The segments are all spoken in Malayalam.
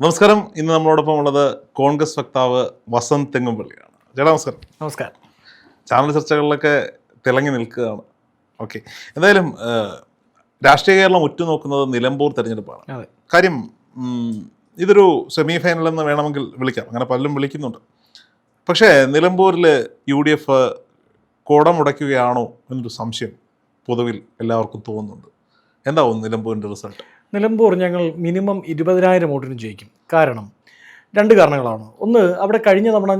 നമസ്കാരം. ഇന്ന് നമ്മളോടൊപ്പം ഉള്ളത് കോൺഗ്രസ് വക്താവ് വസന്ത് തെങ്ങുംപള്ളിയാണ്. ചേട്ടാ നമസ്കാരം. നമസ്കാരം. ചാനൽ ചർച്ചകളിലൊക്കെ തിളങ്ങി നിൽക്കുകയാണ്. ഓക്കെ. എന്തായാലും രാഷ്ട്രീയ കേരളം ഉറ്റുനോക്കുന്നത് നിലമ്പൂർ തെരഞ്ഞെടുപ്പാണ്. കാര്യം ഇതൊരു സെമി ഫൈനൽ എന്ന് വേണമെങ്കിൽ വിളിക്കാം. അങ്ങനെ പലരും വിളിക്കുന്നുണ്ട്. പക്ഷേ നിലമ്പൂരിൽ യു ഡി എഫ് കോടമുടയ്ക്കുകയാണോ എന്നൊരു സംശയം പൊതുവിൽ എല്ലാവർക്കും തോന്നുന്നുണ്ട്. എന്താവും നിലമ്പൂരിന്റെ റിസൾട്ട്? നിലമ്പൂർ ഞങ്ങൾ മിനിമം ഇരുപതിനായിരം വോട്ടിന് ജയിക്കും. കാരണം രണ്ട് കാരണങ്ങളാണ്. ഒന്ന് അവിടെ കഴിഞ്ഞ തവണ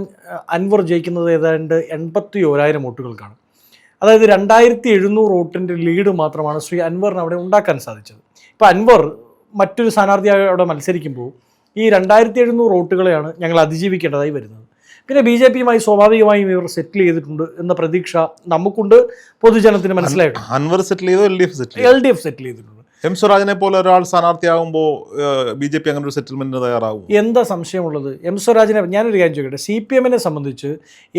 അൻവർ ജയിക്കുന്നത് ഏതാണ്ട് എൺപത്തി ഓരായിരം വോട്ടുകൾക്കാണ് അതായത് രണ്ടായിരത്തി എഴുന്നൂറ് വോട്ടിന്റെ ലീഡ് മാത്രമാണ് ശ്രീ അൻവറിന് അവിടെ ഉണ്ടാക്കാൻ സാധിച്ചത്. ഇപ്പോൾ അൻവർ മറ്റൊരു സ്ഥാനാർത്ഥിയായി അവിടെ മത്സരിക്കുമ്പോൾ ഈ രണ്ടായിരത്തി എഴുന്നൂറ് വോട്ടുകളെയാണ് ഞങ്ങൾ അതിജീവിക്കേണ്ടതായി വരുന്നത്. പിന്നെ ബി ജെ പിയുമായി സ്വാഭാവികമായും ഇവർ സെറ്റിൽ ചെയ്തിട്ടുണ്ട് എന്ന പ്രതീക്ഷ നമുക്കുണ്ട്. പൊതുജനത്തിന് മനസ്സിലായിട്ടുണ്ട്. അൻവർ സെറ്റിൽ ചെയ്തോ L D F settle L D F settle ചെയ്തിട്ടുണ്ട്. എം സ്വരാജിനെ പോലെ ഒരാൾ സ്ഥാനാർത്ഥിയാകുമ്പോൾ ബി ജെ പി അങ്ങനെ ഒരു സെറ്റിൽമെന്റിന് തയ്യാറാകും എന്താ സംശയമുള്ളത്? എം സ്വരാജിനെ ഞാനൊരു കാര്യം ചോദിക്കട്ടെ. സി പി എമ്മിനെ സംബന്ധിച്ച്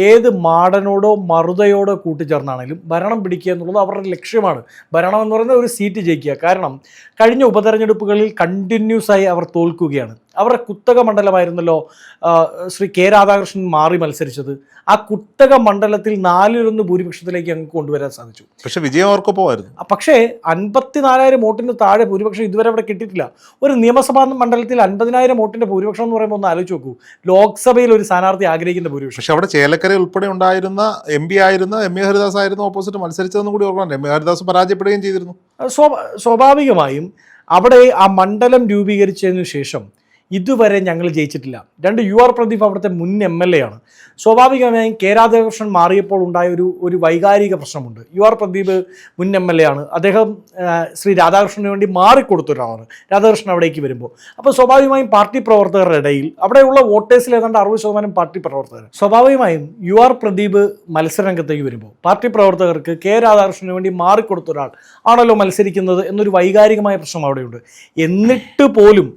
ഏത് മാടനോടോ മറുതയോടോ കൂട്ടിച്ചേർന്നാണെങ്കിലും ഭരണം പിടിക്കുക എന്നുള്ളത് അവരുടെ ലക്ഷ്യമാണ്. ഭരണം എന്ന് പറയുന്നത് ഒരു സീറ്റ് ജയിക്കുക. കാരണം കഴിഞ്ഞ ഉപതെരഞ്ഞെടുപ്പുകളിൽ കണ്ടിന്യൂസ് ആയി അവർ തോൽക്കുകയാണ്. അവരുടെ കുത്തക മണ്ഡലമായിരുന്നല്ലോ ശ്രീ കെ രാധാകൃഷ്ണൻ മാറി മത്സരിച്ചത്. ആ കുത്തക മണ്ഡലത്തിൽ നാലിലൊന്ന് ഭൂരിപക്ഷത്തിലേക്ക് ഞങ്ങൾക്ക് കൊണ്ടുവരാൻ സാധിച്ചു. പക്ഷെ വിജയം അവർക്ക് പോകായിരുന്നു പക്ഷേ അൻപത്തിനാലായിരം വോട്ടിന് താഴെ ഭൂരിപക്ഷം ഇതുവരെ അവിടെ കിട്ടിയിട്ടില്ല. ഒരു നിയമസഭാ മണ്ഡലത്തിൽ അൻപതിനായിരം വോട്ടിന്റെ ഭൂരിപക്ഷം എന്ന് പറയുമ്പോൾ ഒന്ന് ആലോചിച്ച് നോക്കൂ. ലോക്സഭയിൽ ഒരു സ്ഥാനാർത്ഥി ആഗ്രഹിക്കുന്ന ഭൂരിപക്ഷം. പക്ഷെ അവിടെ ചേലക്കര ഉൾപ്പെടെ ഉണ്ടായിരുന്ന എം പി ആയിരുന്ന എം എ ഹരിദാസ് ആയിരുന്നു ഓപ്പോസിറ്റ് മത്സരിച്ചതെന്നും കൂടി ഓർക്കണം. എം എ ഹരിദാസ് പരാജയപ്പെടുകയും ചെയ്തിരുന്നു. സ്വാഭാവികമായും അവിടെ ആ മണ്ഡലം രൂപീകരിച്ചതിനു ശേഷം ഇതുവരെ ഞങ്ങൾ ജയിച്ചിട്ടില്ല. രണ്ട് യു ആർ പ്രദീപ് അവിടുത്തെ മുൻ എം എൽ എ ആണ്. സ്വാഭാവികമായും കെ മാറിയപ്പോൾ ഉണ്ടായ ഒരു ഒരു വൈകാരിക പ്രശ്നമുണ്ട്. യു ആർ പ്രദീപ് മുൻ എം എൽ എ ആണ്. അദ്ദേഹം ശ്രീ രാധാകൃഷ്ണന് വേണ്ടി മാറിക്കൊടുത്ത ഒരാളാണ്. രാധാകൃഷ്ണൻ അവിടേക്ക് വരുമ്പോൾ. അപ്പോൾ സ്വാഭാവികമായും പാർട്ടി പ്രവർത്തകരുടെ ഇടയിൽ അവിടെയുള്ള വോട്ടേഴ്സിൽ ഏതാണ്ട് അറുപത് ശതമാനം പാർട്ടി പ്രവർത്തകർ. സ്വാഭാവികമായും യു ആർ പ്രദീപ് മത്സരരംഗത്തേക്ക് വരുമ്പോൾ പാർട്ടി പ്രവർത്തകർക്ക് കെ രാധാകൃഷ്ണന് വേണ്ടി മാറിക്കൊടുത്ത ഒരാൾ ആണല്ലോ മത്സരിക്കുന്നത് എന്നൊരു വൈകാരികമായ പ്രശ്നം അവിടെയുണ്ട്. എന്നിട്ട് പോലും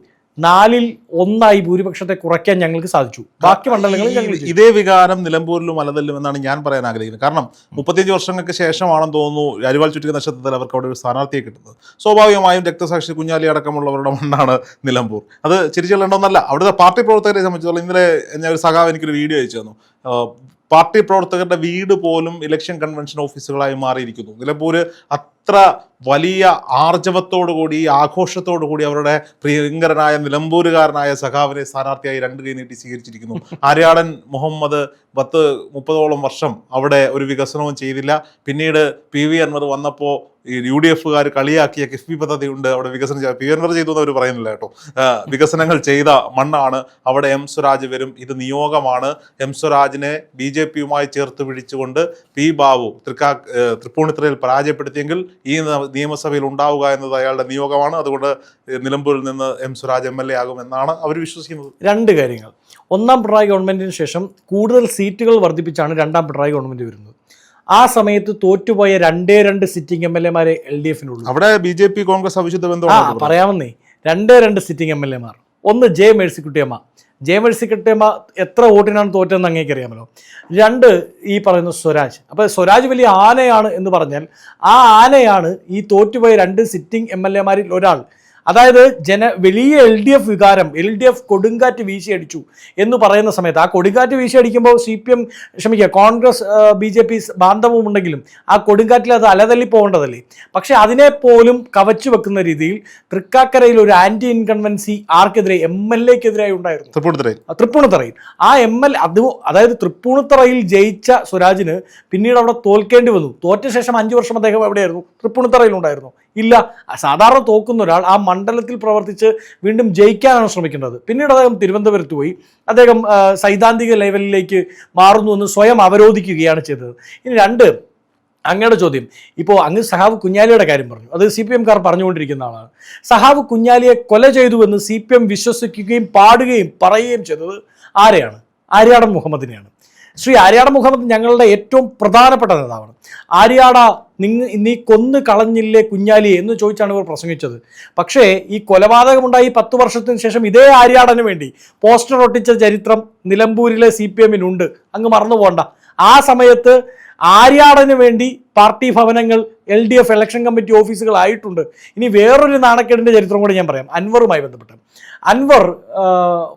നാലിൽ ഒന്നായി ഭൂരിപക്ഷത്തെ കുറയ്ക്കാൻ ഞങ്ങൾക്ക് സാധിച്ചു. ബാക്കി മണ്ഡലങ്ങളിൽ ഞങ്ങൾ ഇതേ വികാരം നിലമ്പൂരിലും അലതല്ലും എന്നാണ് ഞാൻ പറയാൻ ആഗ്രഹിക്കുന്നത്. കാരണം മുപ്പത്തിയഞ്ച് വർഷങ്ങൾക്ക് ശേഷമാണെന്ന് തോന്നുന്നു അരിവാൾ ചുറ്റിക നക്ഷത്രത്തിൽ അവർക്ക് അവിടെ ഒരു സ്ഥാനാർത്ഥിയെ കിട്ടുന്നത്. സ്വാഭാവികമായും രക്തസാക്ഷി കുഞ്ഞാലി അടക്കമുള്ളവരുടെ മണ്ണാണ് നിലമ്പൂർ. അത് ചിരിച്ചെല്ലേണ്ടോന്നല്ല അവിടുത്തെ പാർട്ടി പ്രവർത്തകരെ സംബന്ധിച്ചിടത്തോളം ഇന്നലെ ഞാൻ ഒരു സഖാവ് എനിക്കൊരു വീഡിയോ അയച്ചു തന്നു. പാർട്ടി പ്രവർത്തകരുടെ വീട് പോലും ഇലക്ഷൻ കൺവെൻഷൻ ഓഫീസുകളായി മാറിയിരിക്കുന്നു. നിലമ്പൂര് അത്ര വലിയ ആർജവത്തോടു കൂടി ആഘോഷത്തോടു കൂടി അവരുടെ പ്രിയങ്കരനായ നിലമ്പൂരുകാരനായ സഖാവിനെ സ്ഥാനാർത്ഥിയായി രണ്ട് കൈ നീട്ടി സ്വീകരിച്ചിരിക്കുന്നു. ആര്യാടൻ മുഹമ്മദ് പത്ത് മുപ്പതോളം വർഷം അവിടെ ഒരു വികസനവും ചെയ്തില്ല. പിന്നീട് പി വി അൻവർ വന്നപ്പോൾ ഈ യു ഡി എഫുകാർ കളിയാക്കിയ കിഫ്ബി പദ്ധതി ഉണ്ട് അവിടെ വികസനം ചെയ്യാം പി വി അൻവർ ചെയ്തു എന്ന് അവർ പറയുന്നില്ല കേട്ടോ. വികസനങ്ങൾ ചെയ്ത മണ്ണാണ് അവിടെ എം സ്വരാജ് വരും. ഇത് നിയോഗമാണ്. എം സ്വരാജിനെ ബി ജെ പിയുമായി ചേർത്ത് പിടിച്ചുകൊണ്ട് പി ബാബു തൃക്കാ തൃപ്പൂണിത്തുറയിൽ പരാജയപ്പെടുത്തിയെങ്കിൽ ഈ നിയമസഭയിൽ ഉണ്ടാവുക എന്നത് അയാളുടെ നിയോഗമാണ്. അതുകൊണ്ട് നിലമ്പൂരിൽ നിന്ന് M Swaraj M L A ആകും എന്നാണ് അവർ വിശ്വസിക്കുന്നത്. രണ്ട് കാര്യങ്ങൾ. ഒന്നാം പിണറായി ഗവൺമെന്റിന് ശേഷം കൂടുതൽ സീറ്റുകൾ വർദ്ധിപ്പിച്ചാണ് രണ്ടാം പിണറായി ഗവൺമെന്റ് വരുന്നത്. ആ സമയത്ത് തോറ്റുപോയ രണ്ടേ രണ്ട് സിറ്റിംഗ് എം എൽ എമാരെ എൽ ഡി എഫിനുള്ളൂ. അവിടെ ബി ജെ പി കോൺഗ്രസ് അവിശുദ്ധ ബന്ധമാണ് പറയാമെന്നേ. രണ്ടേ രണ്ട് സിറ്റിംഗ് എം എൽ എമാർ ഒന്ന് ജെ മേഴ്സിക്കുട്ടിയമ്മ ജെ മേഴ്സിക്കുട്ടിയമ്മ എത്ര വോട്ടിനാണ് തോറ്റതെന്ന് അങ്ങേക്ക് അറിയാമല്ലോ. രണ്ട് ഈ പറയുന്ന സ്വരാജ്. അപ്പോൾ സ്വരാജ് വലിയ ആനയാണ് എന്ന് പറഞ്ഞാൽ ആ ആനയാണ് ഈ തോറ്റുപോയ രണ്ട് സിറ്റിംഗ് എം എൽ എമാരിൽ ഒരാൾ അതായത് ജന വലിയ എൽ ഡി എഫ് വികാരം എൽ ഡി എഫ് കൊടുങ്കാറ്റ് വീശിയടിച്ചു എന്ന് പറയുന്ന സമയത്ത് ആ കൊടുങ്കാറ്റ് വീശിയടിക്കുമ്പോൾ സി പി എം ക്ഷമിക്കുക കോൺഗ്രസ് ബി ജെ പി ബാന്ധവം ഉണ്ടെങ്കിലും ആ കൊടുങ്കാറ്റിൽ അത് അലതല്ലി പോകേണ്ടതല്ലേ? പക്ഷേ അതിനെ പോലും കവച്ചു വെക്കുന്ന രീതിയിൽ തൃക്കാക്കരയിൽ ഒരു ആന്റി ഇൻകൺവൻസി ആർക്കെതിരെ എം എൽ എക്കെതിരായി ഉണ്ടായിരുന്നു. തൃപ്പൂണിത്തറയിൽ. ആ തൃപ്പൂണിത്തറയിൽ. ആ എം എൽ അത് അതായത് തൃപ്പൂണിത്തറയിൽ ജയിച്ച സ്വരാജിന് പിന്നീട് അവിടെ തോൽക്കേണ്ടി വന്നു. തോറ്റ ശേഷം അഞ്ചു വർഷം അദ്ദേഹം എവിടെയായിരുന്നു? തൃപ്പൂണിത്തറയിൽ ഉണ്ടായിരുന്നു. ഇല്ല. സാധാരണ തോക്കുന്ന ഒരാൾ ആ മണ്ഡലത്തിൽ പ്രവർത്തിച്ച് വീണ്ടും ജയിക്കാനാണ് ശ്രമിക്കുന്നത്. പിന്നീട് അദ്ദേഹം തിരുവനന്തപുരത്ത് പോയി. അദ്ദേഹം സൈദ്ധാന്തിക ലെവലിലേക്ക് മാറുന്നു എന്ന് സ്വയം അവരോധിക്കുകയാണ് ചെയ്തത്. ഇനി രണ്ട് അങ്ങയുടെ ചോദ്യം. ഇപ്പോൾ അങ്ങ് സഹാവ് കുഞ്ഞാലിയുടെ കാര്യം പറഞ്ഞു. അത് സി പി എംകാർ പറഞ്ഞുകൊണ്ടിരിക്കുന്ന ആളാണ്. സഹാവ് കുഞ്ഞാലിയെ കൊല ചെയ്തു എന്ന് സി പി എം വിശ്വസിക്കുകയും പാടുകയും പറയുകയും ചെയ്തത് ആരെയാണ്? ആര്യാടൻ മുഹമ്മദിനെയാണ്. ശ്രീ ആര്യാട മുഹമ്മദ് ഞങ്ങളുടെ ഏറ്റവും പ്രധാനപ്പെട്ട നേതാവാണ്. ആര്യാട നിങ്ങ നീ കൊന്നു കളഞ്ഞില്ലേ കുഞ്ഞാലിയെ എന്ന് ചോദിച്ചാണ് ഇവർ പ്രസംഗിച്ചത്. പക്ഷേ ഈ കൊലപാതകമുണ്ടായി പത്ത് വർഷത്തിന് ശേഷം ഇതേ ആര്യാടന് വേണ്ടി പോസ്റ്റർ ഒട്ടിച്ച ചരിത്രം നിലമ്പൂരിലെ സി പി എമ്മിനുണ്ട്. അങ്ങ് മറന്നു പോകണ്ട ആ സമയത്ത് ആര്യാടന് വേണ്ടി പാർട്ടി ഭവനങ്ങൾ L D F election committee ഓഫീസുകളായിട്ടുണ്ട് ഇനി വേറൊരു നാണക്കേടിന്റെ ചരിത്രം കൂടെ ഞാൻ പറയാം. അൻവറുമായി ബന്ധപ്പെട്ട്. അൻവർ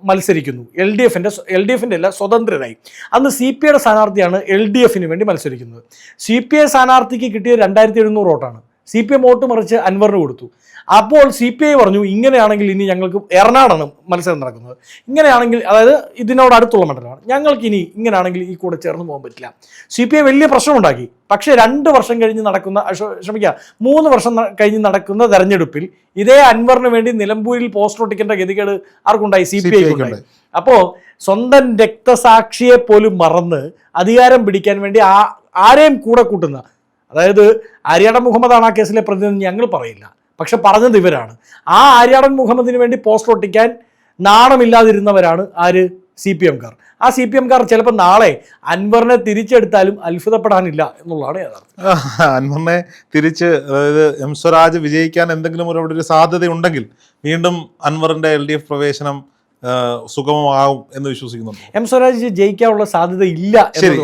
മത്സരിക്കുന്നു. എൽ ഡി എഫിന്റെ എൽ ഡി എഫിന്റെ അല്ല സ്വതന്ത്രരായി അന്ന് സി പി ഐയുടെ സ്ഥാനാർത്ഥിയാണ് എൽ ഡി എഫിന് വേണ്ടി മത്സരിക്കുന്നത്. സി പി ഐ സ്ഥാനാർത്ഥിക്ക് കിട്ടിയ രണ്ടായിരത്തി എഴുന്നൂറ് വോട്ടാണ്. സി പി എം വോട്ട് മറിച്ച് അൻവറിന് കൊടുത്തു. അപ്പോൾ സി പി ഐ പറഞ്ഞു ഇങ്ങനെയാണെങ്കിൽ ഇനി ഞങ്ങൾക്ക് എറണാടാണ് മത്സരം നടക്കുന്നത്. ഇങ്ങനെയാണെങ്കിൽ അതായത് ഇതിനോട് അടുത്തുള്ള മണ്ഡലമാണ്. ഞങ്ങൾക്ക് ഇനി ഇങ്ങനെയാണെങ്കിൽ ഈ കൂടെ ചേർന്ന് പോകാൻ പറ്റില്ല. സി പി ഐ വലിയ പ്രശ്നമുണ്ടാക്കി. പക്ഷേ രണ്ട് വർഷം കഴിഞ്ഞ് നടക്കുന്ന ക്ഷ- ക്ഷമിക്കുക മൂന്ന് വർഷം കഴിഞ്ഞ് നടക്കുന്ന തെരഞ്ഞെടുപ്പിൽ ഇതേ അൻവറിന് വേണ്ടി നിലമ്പൂരിൽ പോസ്റ്റർ ഒട്ടിക്കേണ്ട ഗതികേട് ആർക്കുണ്ടായി? സി പി ഐ ഉണ്ടായി അപ്പോൾ സ്വന്തം രക്തസാക്ഷിയെ പോലും മറന്ന് അധികാരം പിടിക്കാൻ വേണ്ടി ആ ആരെയും കൂടെ കൂട്ടുന്ന അതായത് ആര്യാട മുഹമ്മദാണ് ആ കേസിലെ പ്രതിനിധി ഞങ്ങൾ പറയില്ല. പക്ഷെ പറഞ്ഞത് ഇവരാണ്. ആ ആര്യാടൻ മുഹമ്മദിന് വേണ്ടി പോസ്റ്റർ ഒട്ടിക്കാൻ നാണമില്ലാതിരുന്നവരാണ് ആര്? സി പി എംകാർ ആ സി പി എംകാർ ചിലപ്പോൾ നാളെ അൻവറിനെ തിരിച്ചെടുത്താലും അത്ഭുതപ്പെടാനില്ല എന്നുള്ളതാണ് യഥാർത്ഥം അൻവറിനെ തിരിച്ച് അതായത് എം സ്വരാജ് വിജയിക്കാൻ എന്തെങ്കിലും ഒരു അവിടെ ഒരു സാധ്യത ഉണ്ടെങ്കിൽ വീണ്ടും അൻവറിന്റെ എൽ ഡി എഫ് പ്രവേശനം സുഗമമാകും എന്ന് വിശ്വസിക്കുന്നുണ്ട്? എം സ്വരാജ് ജയിക്കാനുള്ള സാധ്യത ഇല്ല ശരി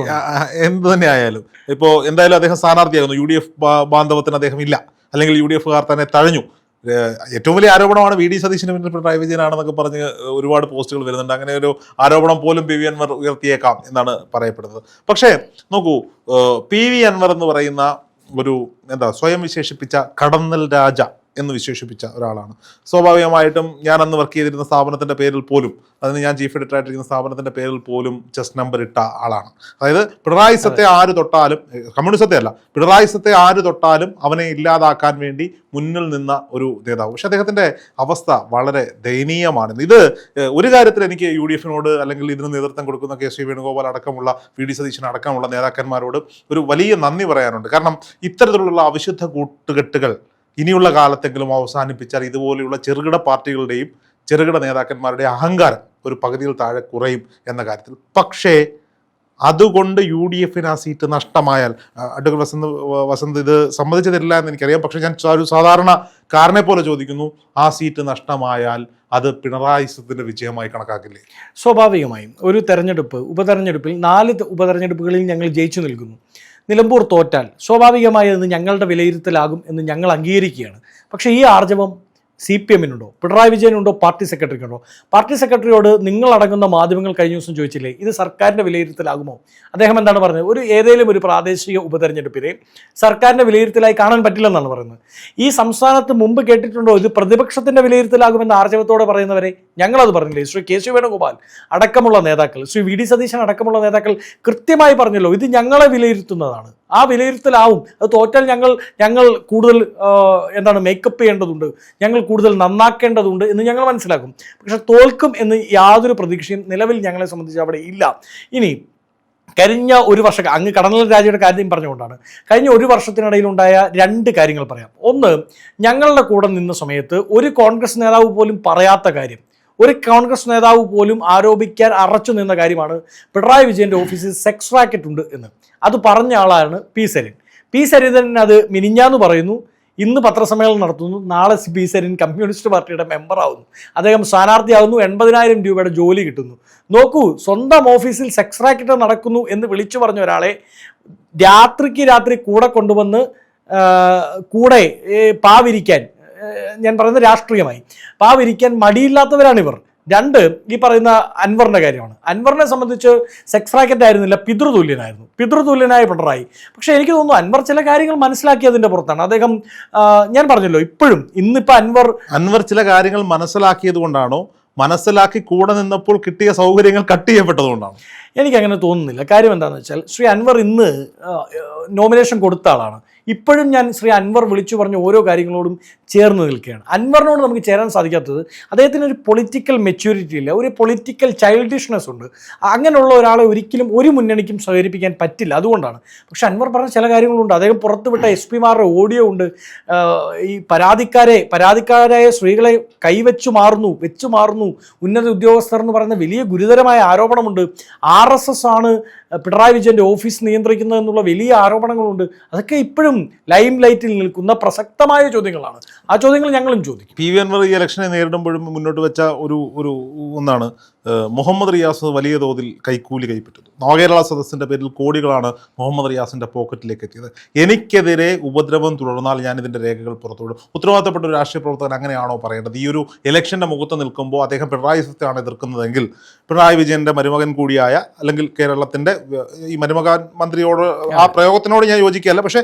എന്ത് തന്നെ ആയാലും. ഇപ്പോ എന്തായാലും അദ്ദേഹം സ്ഥാനാർത്ഥിയാകുന്നു. യു ഡി എഫ് ബാന്ധവത്തിന് അദ്ദേഹം ഇല്ല. അല്ലെങ്കിൽ യു ഡി എഫുകാർ തന്നെ തഴഞ്ഞു. ഏറ്റവും വലിയ ആരോപണമാണ് വി ഡി സതീശിന് പിന്നിൽ പിണറായി വിജയനാണെന്നൊക്കെ പറഞ്ഞ് ഒരുപാട് പോസ്റ്റുകൾ വരുന്നുണ്ട്. അങ്ങനെ ഒരു ആരോപണം പോലും പി വി അൻവർ ഉയർത്തിയേക്കാം എന്നാണ് പറയപ്പെടുന്നത്. പക്ഷേ നോക്കൂ പി വി അൻവർ എന്ന് പറയുന്ന ഒരു എന്താ സ്വയം വിശേഷിപ്പിച്ച കടന്നൽ രാജ എന്ന് വിശേഷിപ്പിച്ച ഒരാളാണ്. സ്വാഭാവികമായിട്ടും ഞാൻ അന്ന് വർക്ക് ചെയ്തിരുന്ന സ്ഥാപനത്തിന്റെ പേരിൽ പോലും അതിന് ഞാൻ ചീഫ് എഡിറ്റർ ആയിട്ടിരിക്കുന്ന സ്ഥാപനത്തിന്റെ പേരിൽ പോലും ചെസ് നമ്പർ ഇട്ട ആളാണ്. അതായത് പിണറായിസത്തെ ആര് തൊട്ടാലും കമ്മ്യൂണിസത്തെ അല്ല പിണറായിസത്തെ ആര് തൊട്ടാലും അവനെ ഇല്ലാതാക്കാൻ വേണ്ടി മുന്നിൽ നിന്ന ഒരു നേതാവ്. പക്ഷെ അദ്ദേഹത്തിന്റെ അവസ്ഥ വളരെ ദയനീയമാണ്. ഇത് ഒരു കാര്യത്തിൽ എനിക്ക് യു ഡി എഫിനോട് അല്ലെങ്കിൽ ഇതിന് നേതൃത്വം കൊടുക്കുന്ന കെ ശ്രീ വേണുഗോപാൽ അടക്കമുള്ള വി ഡി സതീശൻ അടക്കമുള്ള നേതാക്കന്മാരോട് ഒരു വലിയ നന്ദി പറയാനുണ്ട്. കാരണം ഇത്തരത്തിലുള്ള അവിശുദ്ധ കൂട്ടുകെട്ടുകൾ ഇനിയുള്ള കാലത്തെങ്കിലും അവസാനിപ്പിച്ചാൽ ഇതുപോലെയുള്ള ചെറുകിട പാർട്ടികളുടെയും ചെറുകിട നേതാക്കന്മാരുടെ അഹങ്കാരം ഒരു പകുതിയിൽ താഴെ കുറയും എന്ന കാര്യത്തിൽ. പക്ഷേ അതുകൊണ്ട് യു ഡി എഫിന് ആ സീറ്റ് നഷ്ടമായാൽ അഡ്വക്കേറ്റ് വസന്ത് വസന്ത് ഇത് സമ്മതിച്ചു തരില്ല എന്ന് എനിക്കറിയാം പക്ഷേ ഞാൻ ഒരു സാധാരണ കാരനെ പോലെ ചോദിക്കുന്നു ആ സീറ്റ് നഷ്ടമായാൽ അത് പിണറായിസത്തിന്റെ വിജയമായി കണക്കാക്കില്ലേ? സ്വാഭാവികമായും. ഒരു തെരഞ്ഞെടുപ്പ് ഉപതെരഞ്ഞെടുപ്പിൽ നാല് ഉപതെരഞ്ഞെടുപ്പുകളിൽ ഞങ്ങൾ ജയിച്ചു നിൽക്കുന്നു. നിലമ്പൂർ തോറ്റാൽ സ്വാഭാവികമായി അത് ഞങ്ങളുടെ വിലയിരുത്തലാകും എന്ന് ഞങ്ങൾ അംഗീകരിക്കുകയാണ്. പക്ഷേ ഈ ആർജവം സി പി എമ്മിനുണ്ടോ? പിണറായി വിജയനുണ്ടോ? പാർട്ടി സെക്രട്ടറിക്കുണ്ടോ? പാർട്ടി സെക്രട്ടറിയോട് നിങ്ങളടങ്ങുന്ന മാധ്യമങ്ങൾ കഴിഞ്ഞ ദിവസം ചോദിച്ചില്ലേ ഇത് സർക്കാരിന്റെ വിലയിരുത്തലാകുമോ? അദ്ദേഹം എന്താണ് പറഞ്ഞത്? ഒരു ഏതെങ്കിലും ഒരു പ്രാദേശിക ഉപതെരഞ്ഞെടുപ്പിനെ സർക്കാരിന്റെ വിലയിരുത്തലായി കാണാൻ പറ്റില്ലെന്നാണ് പറയുന്നത്. ഈ സംസ്ഥാനത്ത് മുമ്പ് കേട്ടിട്ടുണ്ടോ ഇത് പ്രതിപക്ഷത്തിന്റെ വിലയിരുത്തലാകുമെന്ന് ആർജവത്തോടെ പറയുന്നവരെ? ഞങ്ങളത് പറഞ്ഞില്ലേ? ശ്രീ കെ സി വേണുഗോപാൽ അടക്കമുള്ള നേതാക്കൾ ശ്രീ വി ഡി സതീശൻ അടക്കമുള്ള നേതാക്കൾ കൃത്യമായി പറഞ്ഞല്ലോ ഇത് ഞങ്ങളെ വിലയിരുത്തുന്നതാണ്. ആ വിലയിരുത്തലാവും. അത് തോറ്റാൽ ഞങ്ങൾ ഞങ്ങൾ കൂടുതൽ എന്താണ് മേക്കപ്പ് ചെയ്യേണ്ടതുണ്ട്. ഞങ്ങൾ കൂടുതൽ നന്നാക്കേണ്ടതുണ്ട് എന്ന് ഞങ്ങൾ മനസ്സിലാക്കും. പക്ഷെ തോൽക്കും എന്ന് യാതൊരു പ്രതീക്ഷയും നിലവിൽ ഞങ്ങളെ സംബന്ധിച്ച് അവിടെ ഇല്ല. ഇനി കഴിഞ്ഞ ഒരു വർഷം അങ്ങ് കടന്നൽ രാജയുടെ കാര്യം പറഞ്ഞുകൊണ്ടാണ്. കഴിഞ്ഞ ഒരു വർഷത്തിനിടയിലുണ്ടായ രണ്ട് കാര്യങ്ങൾ പറയാം. ഒന്ന് ഞങ്ങളുടെ കൂടെ നിന്ന സമയത്ത് ഒരു കോൺഗ്രസ് നേതാവ് പോലും പറയാത്ത കാര്യം. ഒരു കോൺഗ്രസ് നേതാവ് പോലും ആരോപിക്കാൻ അറച്ചു നിന്ന കാര്യമാണ് പിണറായി വിജയന്റെ ഓഫീസിൽ സെക്സ് റാക്കറ്റ് ഉണ്ട് എന്ന്. അത് പറഞ്ഞ ആളാണ് പി സരിൻ. പി സരിതൻ അത് മിനിഞ്ഞാന്ന് പറയുന്നു. ഇന്ന് പത്രസമ്മേളനം നടത്തുന്നു. നാളെ പി സരിൻ കമ്മ്യൂണിസ്റ്റ് പാർട്ടിയുടെ മെമ്പർ ആവുന്നു. അദ്ദേഹം സ്ഥാനാർത്ഥിയാവുന്നു. എൺപതിനായിരം രൂപയുടെ ജോലി കിട്ടുന്നു. നോക്കൂ സ്വന്തം ഓഫീസിൽ സെക്സ് റാക്കറ്റ് നടക്കുന്നു എന്ന് വിളിച്ചു പറഞ്ഞ ഒരാളെ രാത്രിക്ക് രാത്രി കൂടെ കൊണ്ടുവന്ന് കൂടെ പാവിരിക്കാൻ ഞാൻ പറയുന്നത് രാഷ്ട്രീയമായി. പാവിരിക്കാൻ മടിയില്ലാത്തവരാണ് ഇവർ. രണ്ട് ഈ പറയുന്ന അൻവറിന്റെ കാര്യമാണ്. അൻവറിനെ സംബന്ധിച്ച് സെക്സ് റാക്കറ്റ് ആയിരുന്നില്ല പിതൃതുല്യനായിരുന്നു. പിതൃതുല്യനായ പിണറായി. പക്ഷേ എനിക്ക് തോന്നുന്നു അൻവർ ചില കാര്യങ്ങൾ മനസ്സിലാക്കിയതിന്റെ പുറത്താണ്. അദ്ദേഹം ഞാൻ പറഞ്ഞല്ലോ ഇപ്പോഴും ഇന്നിപ്പോൾ അൻവർ അൻവർ ചില കാര്യങ്ങൾ മനസ്സിലാക്കിയത് കൊണ്ടാണോ മനസ്സിലാക്കി കൂടെ നിന്നപ്പോൾ കിട്ടിയ സൗകര്യങ്ങൾ കട്ട് ചെയ്യപ്പെട്ടതുകൊണ്ടാണ് എനിക്ക് അങ്ങനെ തോന്നുന്നില്ല. കാര്യം എന്താണെന്ന് വെച്ചാൽ ശ്രീ അൻവർ ഇന്ന് നോമിനേഷൻ കൊടുത്ത ആളാണ്. ഇപ്പോഴും ഞാൻ ശ്രീ അൻവർ വിളിച്ചു പറഞ്ഞ ഓരോ കാര്യങ്ങളോടും ചേർന്ന് നിൽക്കുകയാണ്. അൻവറിനോട് നമുക്ക് ചേരാൻ സാധിക്കാത്തത് അദ്ദേഹത്തിന് ഒരു പൊളിറ്റിക്കൽ മെച്യൂരിറ്റി ഇല്ല ഒരു പൊളിറ്റിക്കൽ ചൈൽഡിഷ്നെസ് ഉണ്ട്. അങ്ങനെയുള്ള ഒരാളെ ഒരിക്കലും ഒരു മുന്നണിക്കും സഹകരിപ്പിക്കാൻ പറ്റില്ല അതുകൊണ്ടാണ്. പക്ഷെ അൻവർ പറഞ്ഞ ചില കാര്യങ്ങളുണ്ട്. അദ്ദേഹം പുറത്തുവിട്ട എസ് പിമാരുടെ ഓഡിയോ ഉണ്ട്. ഈ പരാതിക്കാരെ പരാതിക്കാരായ സ്ത്രീകളെ കൈവച്ചു മാറുന്നു വെച്ചു മാറുന്നു. ഉന്നത ഉദ്യോഗസ്ഥർ എന്ന് പറയുന്ന വലിയ ഗുരുതരമായ ആരോപണമുണ്ട്. ആർ എസ് എസ് ആണ് പിണറായി വിജയന്റെ ഓഫീസ് നിയന്ത്രിക്കുന്നത് എന്നുള്ള വലിയ ആരോപണങ്ങളുണ്ട്. അതൊക്കെ ഇപ്പോഴും ലൈം ലൈറ്റിൽ നിൽക്കുന്ന പ്രസക്തമായ ചോദ്യങ്ങളാണ്. ആ ചോദ്യങ്ങൾ ഞങ്ങളും ചോദിക്കും. പി വി അൻവർ ഈ ഇലക്ഷനെ നേരിടുമ്പോഴും മുന്നോട്ട് വെച്ച ഒരു ഒരു ഒന്നാണ് മുഹമ്മദ് റിയാസ് വലിയ തോതിൽ കൈക്കൂലി കൈപ്പറ്റുന്നു. നവകേരള സദസ്സിന്റെ പേരിൽ കോടികളാണ് മുഹമ്മദ് റിയാസിന്റെ പോക്കറ്റിലേക്ക് എത്തിയത്. എനിക്കെതിരെ ഉപദ്രവം തുടർന്നാൽ ഞാൻ ഇതിന്റെ രേഖകൾ പുറത്തുവിടും. ഉത്തരവാദിത്തപ്പെട്ട ഒരു രാഷ്ട്രീയ പ്രവർത്തകൻ അങ്ങനെയാണോ പറയേണ്ടത്? ഈ ഒരു ഇലക്ഷന്റെ മുഖത്ത് നിൽക്കുമ്പോൾ അദ്ദേഹം പിണറായി സത്യമാണ് എതിർക്കുന്നതെങ്കിൽ പിണറായി വിജയന്റെ മരുമകൻ കൂടിയായ അല്ലെങ്കിൽ കേരളത്തിന്റെ ഈ മരുമകൻ മന്ത്രിയോട് ആ പ്രയോഗത്തിനോട് ഞാൻ യോജിക്കുകയല്ല. പക്ഷേ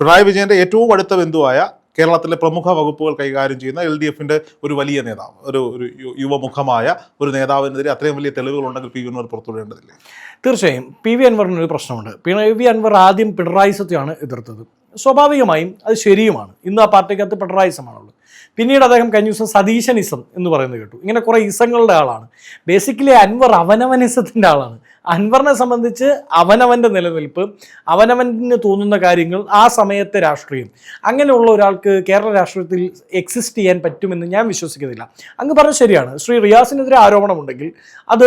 പിണറായി വിജയന്റെ ഏറ്റവും അടുത്ത ബന്ധുവായ കേരളത്തിലെ പ്രമുഖ വകുപ്പുകൾ കൈകാര്യം ചെയ്യുന്ന എൽ ഡി എഫിന്റെ ഒരു വലിയ നേതാവ് ഒരു ഒരു യുവമുഖമായ ഒരു നേതാവിനെതിരെ അത്രയും വലിയ തെളിവുകൾ ഉണ്ടെങ്കിൽ പി അൻവർ പുറത്തുവിടേണ്ടതില്ലേ? തീർച്ചയായും. പി വി അൻവറിന് ഒരു പ്രശ്നമുണ്ട്. പി വി അൻവർ ആദ്യം പിണറായി എതിർത്തത്. സ്വാഭാവികമായും അത് ശരിയുമാണ്. ഇന്ന് ആ പാർട്ടിക്കകത്ത് പിണറായിസമാണുള്ളത്. പിന്നീട് അദ്ദേഹം കഴിഞ്ഞ ദിവസം സതീശനിസം എന്ന് പറയുന്നത് കേട്ടു. ഇങ്ങനെ കുറേ ഇസങ്ങളുടെ ആളാണ്. ബേസിക്കലി അൻവർ അവനവനിസത്തിന്റെ ആളാണ്. അൻവറിനെ സംബന്ധിച്ച് അവനവന്റെ നിലനിൽപ്പ് അവനവന് തോന്നുന്ന കാര്യങ്ങൾ ആ സമയത്തെ രാഷ്ട്രീയം. അങ്ങനെയുള്ള ഒരാൾക്ക് കേരള രാഷ്ട്രീയത്തിൽ എക്സിസ്റ്റ് ചെയ്യാൻ പറ്റുമെന്ന് ഞാൻ വിശ്വസിക്കുന്നില്ല. അങ്ങ് പറഞ്ഞ ശരിയാണ്. ശ്രീ റിയാസിനെതിരെ ആരോപണമുണ്ടെങ്കിൽ അത്